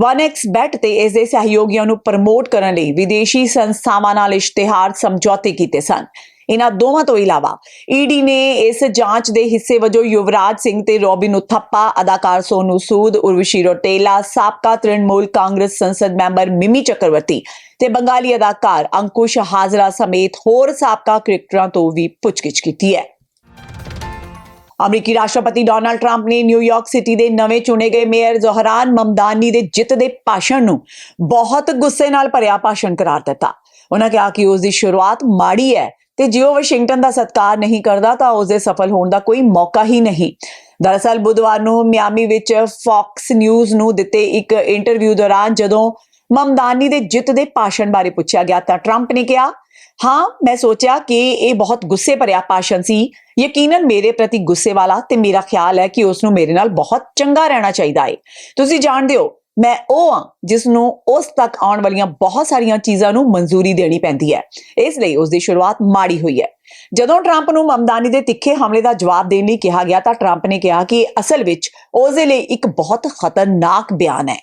1x ਬੈਟ ਤੇ ਇਸ ਦੇ ਸਹਿਯੋਗੀਆਂ ਨੂੰ ਪ੍ਰਮੋਟ ਕਰਨ ਲਈ ਵਿਦੇਸ਼ੀ ਸੰਸਥਾਵਾਂ ਨਾਲ ਇਸ਼ਤਿਹਾਰ ਸਮਝੌਤੇ ਕੀਤੇ ਸਨ। ਇਹਨਾਂ ਦੋਵਾਂ ਤੋਂ ਇਲਾਵਾ ਈਡੀ ਨੇ ਇਸ ਜਾਂਚ ਦੇ ਹਿੱਸੇ ਵਜੋਂ ਯੁਵਰਾਜ ਸਿੰਘ ਤੇ ਰੋਬਿਨ ਉਥੱਪਾ, ਅਦਾਕਾਰ ਸੋਨੂ ਸੂਦ, ਉਰਵਸ਼ੀ ਰੋਟੇਲਾ, ਸਾਬਕਾ ਤ੍ਰਿਣਮੂਲ ਕਾਂਗਰਸ ਸੰਸਦ ਮੈਂਬਰ ਮਿਮੀ ਚੱਕਰਵਰਤੀ ਤੇ ਬੰਗਾਲੀ ਅਦਾਕਾਰ ਅੰਕੁਸ਼ ਹਾਜ਼ਰਾ ਸਮੇਤ ਹੋਰ ਸਾਬਕਾ ਕ੍ਰਿਕਟਰਾਂ ਤੋਂ ਵੀ ਪੁੱਛਗਿੱਛ ਕੀਤੀ ਹੈ। ਅਮਰੀਕੀ ਰਾਸ਼ਟਰਪਤੀ ਡੋਨਾਲਡ ਟਰੰਪ ਨੇ ਨਿਊਯਾਰਕ ਸਿਟੀ ਦੇ ਨਵੇਂ ਚੁਣੇ ਗਏ ਮੇਅਰ ਜ਼ੋਹਰਾਨ ਮਮਦਾਨੀ ਦੇ ਜਿੱਤ ਦੇ ਭਾਸ਼ਣ ਨੂੰ ਬਹੁਤ ਗੁੱਸੇ ਨਾਲ ਭਰਿਆ ਭਾਸ਼ਣ ਕਰਾਰ ਦਿੱਤਾ। ਉਹਨਾਂ ਕਿਹਾ ਕਿ ਉਸ ਦੀ ਸ਼ੁਰੂਆਤ ਮਾੜੀ ਹੈ ਤੇ ਜੇ ਉਹ ਵਾਸ਼ਿੰਗਟਨ ਦਾ ਸਤਿਕਾਰ ਨਹੀਂ ਕਰਦਾ, ਤਾਂ ਉਸ ਦੇ ਸਫਲ ਹੋਣ ਦਾ ਕੋਈ ਮੌਕਾ ਹੀ ਨਹੀਂ। ਦਰਅਸਲ ਬੁੱਧਵਾਰ ਨੂੰ ਮਿਆਮੀ ਵਿੱਚ ਫੌਕਸ ਨਿਊਜ਼ ਨੂੰ ਦਿੱਤੇ ਇੱਕ ਇੰਟਰਵਿਊ ਦੌਰਾਨ ਜਦੋਂ ਮਮਦਾਨੀ ਦੇ ਜਿੱਤ ਦੇ ਭਾਸ਼ਣ ਬਾਰੇ ਪੁੱਛਿਆ ਗਿਆ ਤਾਂ ਟਰੰਪ ਨੇ ਕਿਹਾ, ਹਾਂ, ਮੈਂ ਸੋਚਿਆ ਕਿ ਇਹ ਬਹੁਤ ਗੁੱਸੇ ਭਰਿਆ ਭਾਸ਼ਣ ਸੀ। ਯਕੀਨਨ ਮੇਰੇ ਪ੍ਰਤੀ ਗੁੱਸੇ ਵਾਲਾ ਤੇ ਮੇਰਾ ਖਿਆਲ ਹੈ ਕਿ ਉਸ ਨੂੰ ਮੇਰੇ ਨਾਲ ਬਹੁਤ ਚੰਗਾ ਰਹਿਣਾ ਚਾਹੀਦਾ ਹੈ ਤੁਸੀਂ ਜਾਣਦੇ ਹੋ ਮੈਂ ਉਹ ਹਾਂ ਜਿਸ ਨੂੰ ਉਸ ਤੱਕ ਆਉਣ ਵਾਲੀਆਂ ਬਹੁਤ ਸਾਰੀਆਂ ਚੀਜ਼ਾਂ ਨੂੰ ਮਨਜ਼ੂਰੀ ਦੇਣੀ ਪੈਂਦੀ ਹੈ। ਇਸ ਲਈ ਉਸ ਦੀ ਸ਼ੁਰੂਆਤ ਮਾੜੀ ਹੋਈ ਹੈ। ਜਦੋਂ ਟਰੰਪ ਨੂੰ ਮਮਦਾਨੀ ਦੇ ਤਿੱਖੇ ਹਮਲੇ ਦਾ ਜਵਾਬ ਦੇਣ ਲਈ ਕਿਹਾ ਗਿਆ ਤਾਂ ਟਰੰਪ ਨੇ ਕਿਹਾ ਕਿ ਅਸਲ ਵਿੱਚ ਉਸ ਦੇ ਲਈ ਇੱਕ ਬਹੁਤ ਖਤਰਨਾਕ ਬਿਆਨ ਹੈ।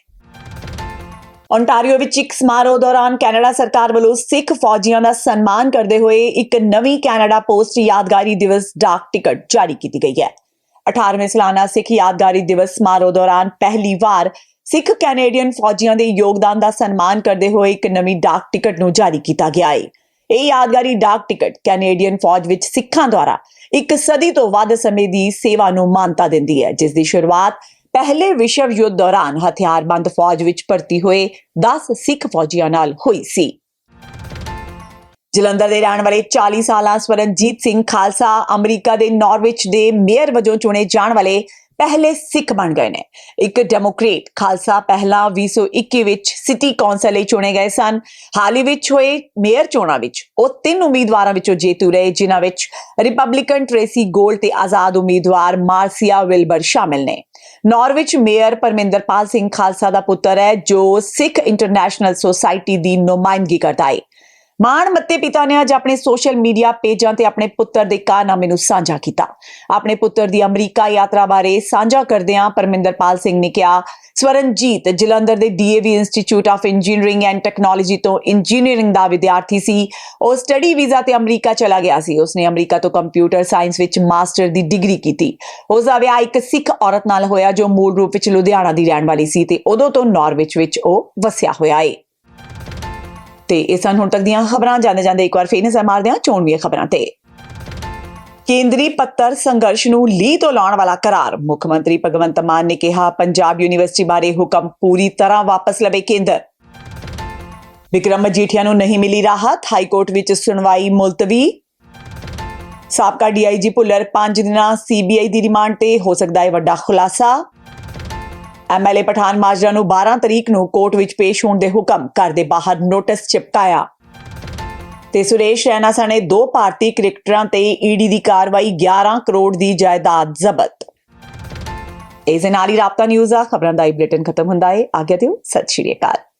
ਓਨਟਾਰੀਓ ਵਿੱਚ ਇੱਕ ਸਮਾਰੋਹ ਦੌਰਾਨ ਕੈਨੇਡਾ ਸਰਕਾਰ ਵੱਲੋਂ ਸਿੱਖ ਫੌਜੀਆਂ ਦਾ ਸਨਮਾਨ ਕਰਦੇ ਹੋਏ ਇੱਕ ਨਵੀਂ ਕੈਨੇਡਾ ਪੋਸਟ ਯਾਦਗਾਰੀ ਦਿਵਸ ਡਾਕ ਟਿਕਟ ਜਾਰੀ ਕੀਤੀ ਗਈ ਹੈ। 18ਵੇਂ ਸਾਲਾਨਾ ਸਿੱਖ ਯਾਦਗਾਰੀ ਦਿਵਸ ਸਮਾਰੋਹ ਦੌਰਾਨ ਪਹਿਲੀ ਵਾਰ ਸਿੱਖ ਕੈਨੇਡੀਅਨ ਫੌਜੀਆਂ ਦੇ ਯੋਗਦਾਨ ਦਾ ਸਨਮਾਨ ਕਰਦੇ ਹੋਏ ਇੱਕ ਨਵੀਂ ਡਾਕ ਟਿਕਟ ਨੂੰ ਜਾਰੀ ਕੀਤਾ ਗਿਆ ਹੈ ਇਹ ਯਾਦਗਾਰੀ ਡਾਕ ਟਿਕਟ ਕੈਨੇਡੀਅਨ ਫੌਜ ਵਿੱਚ ਸਿੱਖਾਂ ਦੁਆਰਾ ਇੱਕ ਸਦੀ ਤੋਂ ਵੱਧ ਸਮੇਂ ਦੀ ਸੇਵਾ ਨੂੰ ਮਾਨਤਾ ਦਿੰਦੀ ਹੈ, ਜਿਸ ਦੀ ਸ਼ੁਰੂਆਤ ਪਹਿਲੇ ਵਿਸ਼ਵ ਯੁੱਧ ਦੌਰਾਨ ਹਥਿਆਰਬੰਦ ਫੌਜ ਵਿੱਚ ਭਰਤੀ ਹੋਏ 10 ਸਿੱਖ ਫੌਜੀਆਂ ਨਾਲ ਹੋਈ ਸੀ। ਜਲੰਧਰ ਦੇ ਰਹਿਣ ਵਾਲੇ 40 ਸਾਲਾ ਸਵਰਨਜੀਤ ਸਿੰਘ ਖਾਲਸਾ ਅਮਰੀਕਾ ਦੇ ਨਾਰਵਿਚ ਦੇ ਮੇਅਰ ਵਜੋਂ ਚੁਣੇ ਜਾਣ ਵਾਲੇ ਪਹਿਲੇ ਸਿੱਖ ਬਣ ਗਏ ਨੇ। ਇੱਕ ਡੈਮੋਕ੍ਰੇਟ, ਖਾਲਸਾ ਪਹਿਲਾਂ 2021 ਵਿੱਚ ਸਿਟੀ ਕੌਂਸਲ ਲਈ ਚੁਣੇ ਗਏ ਸਨ। ਹਾਲ ਹੀ ਵਿੱਚ ਹੋਏ ਮੇਅਰ ਚੋਣਾਂ ਵਿੱਚ, ਉਹ ਤਿੰਨ ਉਮੀਦਵਾਰਾਂ ਵਿੱਚੋਂ ਜੇਤੂ ਰਹੇ, ਜਿਨ੍ਹਾਂ ਵਿੱਚ ਰਿਪਬਲਿਕਨ ਟ੍ਰੇਸੀ ਗੋਲਡ ਤੇ ਆਜ਼ਾਦ ਉਮੀਦਵਾਰ ਮਾਰਸੀਆ ਵਿਲਬਰ ਸ਼ਾਮਿਲ ਨੇ। ਨਾਰਵਿਚ ਮੇਅਰ ਪਰਮਿੰਦਰਪਾਲ ਸਿੰਘ ਖਾਲਸਾ ਦਾ ਪੁੱਤਰ ਹੈ, ਜੋ ਸਿੱਖ ਇੰਟਰਨੈਸ਼ਨਲ ਸੁਸਾਇਟੀ ਦੀ ਨੁਮਾਇੰਦਗੀ ਕਰਦਾ ਹੈ ਮਾਣ ਮੱਤੇ ਪਿਤਾ ਨੇ ਅੱਜ ਆਪਣੇ ਸੋਸ਼ਲ ਮੀਡੀਆ ਪੇਜਾਂ ਤੇ ਆਪਣੇ ਪੁੱਤਰ ਦੇ ਕਾਰਨਾਮੇ ਨੂੰ ਸਾਂਝਾ ਕੀਤਾ। ਆਪਣੇ ਪੁੱਤਰ ਦੀ ਅਮਰੀਕਾ ਯਾਤਰਾ ਬਾਰੇ ਸਾਂਝਾ ਕਰਦਿਆਂ ਪਰਮਿੰਦਰਪਾਲ ਸਿੰਘ ਨੇ ਕਿਹਾ, ਸਵਰਨਜੀਤ ਜਲੰਧਰ ਦੇ DAV institute of engineering and technology ਤੋਂ ਇੰਜੀਨੀਅਰਿੰਗ ਦਾ ਵਿਦਿਆਰਥੀ ਸੀ। ਉਹ ਸਟੱਡੀ ਵੀਜ਼ਾ ਤੇ ਅਮਰੀਕਾ ਚਲਾ ਗਿਆ ਸੀ। ਉਸਨੇ ਅਮਰੀਕਾ ਤੋਂ ਕੰਪਿਊਟਰ ਸਾਇੰਸ ਵਿੱਚ ਮਾਸਟਰ ਦੀ ਡਿਗਰੀ ਕੀਤੀ। ਉਸ ਦਾ ਵਿਆਹ ਇੱਕ ਸਿੱਖ ਔਰਤ ਨਾਲ ਹੋਇਆ ਜੋ ਮੂਲ ਰੂਪ ਵਿੱਚ ਲੁਧਿਆਣਾ ਦੀ ਰਹਿਣ ਵਾਲੀ ਸੀ ਤੇ ਉਦੋਂ ਤੋਂ ਨਾਰਵਿਚ ਵਿੱਚ ਉਹ ਵਸਿਆ ਹੋਇਆ ਏ। ਤੇ ਇਹ ਸਨ ਹੁਣ ਤੱਕ ਦੀਆਂ ਖਬਰਾਂ ਜਾਂਦੇ ਜਾਂਦੇ ਇੱਕ ਵਾਰ ਫੇਰ ਨਜ਼ਰ ਮਾਰਦੇ ਹਾਂ ਚੋਣਵੀਆਂ ਖਬਰਾਂ ਤੇ। ਕੇਂਦਰੀ ਪੱਤਰ ਸੰਘਰਸ਼ ਨੂੰ ਲੀ ਤੋਂ ਲਾਉਣ ਵਾਲਾ ਕਰਾਰ। ਮੁੱਖ ਮੰਤਰੀ ਭਗਵੰਤ ਮਾਨ ਨੇ ਕਿਹਾ, ਪੰਜਾਬ ਯੂਨੀਵਰਸਿਟੀ ਬਾਰੇ ਹੁਕਮ ਪੂਰੀ ਤਰ੍ਹਾਂ ਵਾਪਸ ਲਵੇ ਕੇਂਦਰ। ਵਿਕਰਮ ਮਜੀਠੀਆ ਨੂੰ ਨਹੀਂ ਮਿਲੀ ਰਾਹਤ ਹਾਈ ਕੋਰਟ ਵਿੱਚ ਸੁਣਵਾਈ ਮੁਲਤਵੀ। ਸਾਬਕਾ ਡੀਆਈਜੀ ਭੁੱਲਰ 5 ਦਿਨਾਂ ਸੀਬੀਆਈ ਦੀ ਰਿਮਾਂਡ ਤੇ, ਹੋ ਸਕਦਾ ਹੈ ਵੱਡਾ ਖੁਲਾਸਾ। ਐਮਐਲਏ ਪਠਾਨ ਮਾਜਰਾ ਨੂੰ 12 ਤਰੀਕ ਨੂੰ ਕੋਰਟ ਵਿੱਚ ਪੇਸ਼ ਹੋਣ ਦੇ ਹੁਕਮ, ਘਰ ਦੇ ਬਾਹਰ ਨੋਟਿਸ ਚਿਪਕਾਇਆ। ਤੇ ਸੁਰੇਸ਼ ਰੈਨਾ ਸਣੇ ਦੋ ਭਾਰਤੀ ਕ੍ਰਿਕਟਰਾਂ ਤੇ ਈਡੀ ਦੀ ਕਾਰਵਾਈ 11 ਕਰੋੜ ਦੀ ਜਾਇਦਾਦ ਜ਼ਬਤ। ਇਸ ਦੇ ਨਾਲ ਹੀ ਰਾਬਤਾ ਨਿਊਜ਼ ਆ, ਖਬਰਾਂ ਦਾ ਇਹ ਬੁਲੇਟਿਨ ਖਤਮ ਹੁੰਦਾ ਹੈ ਆਗਿਆ ਦਿਓ, ਸਤਿ ਸ਼੍ਰੀ ਅਕਾਲ।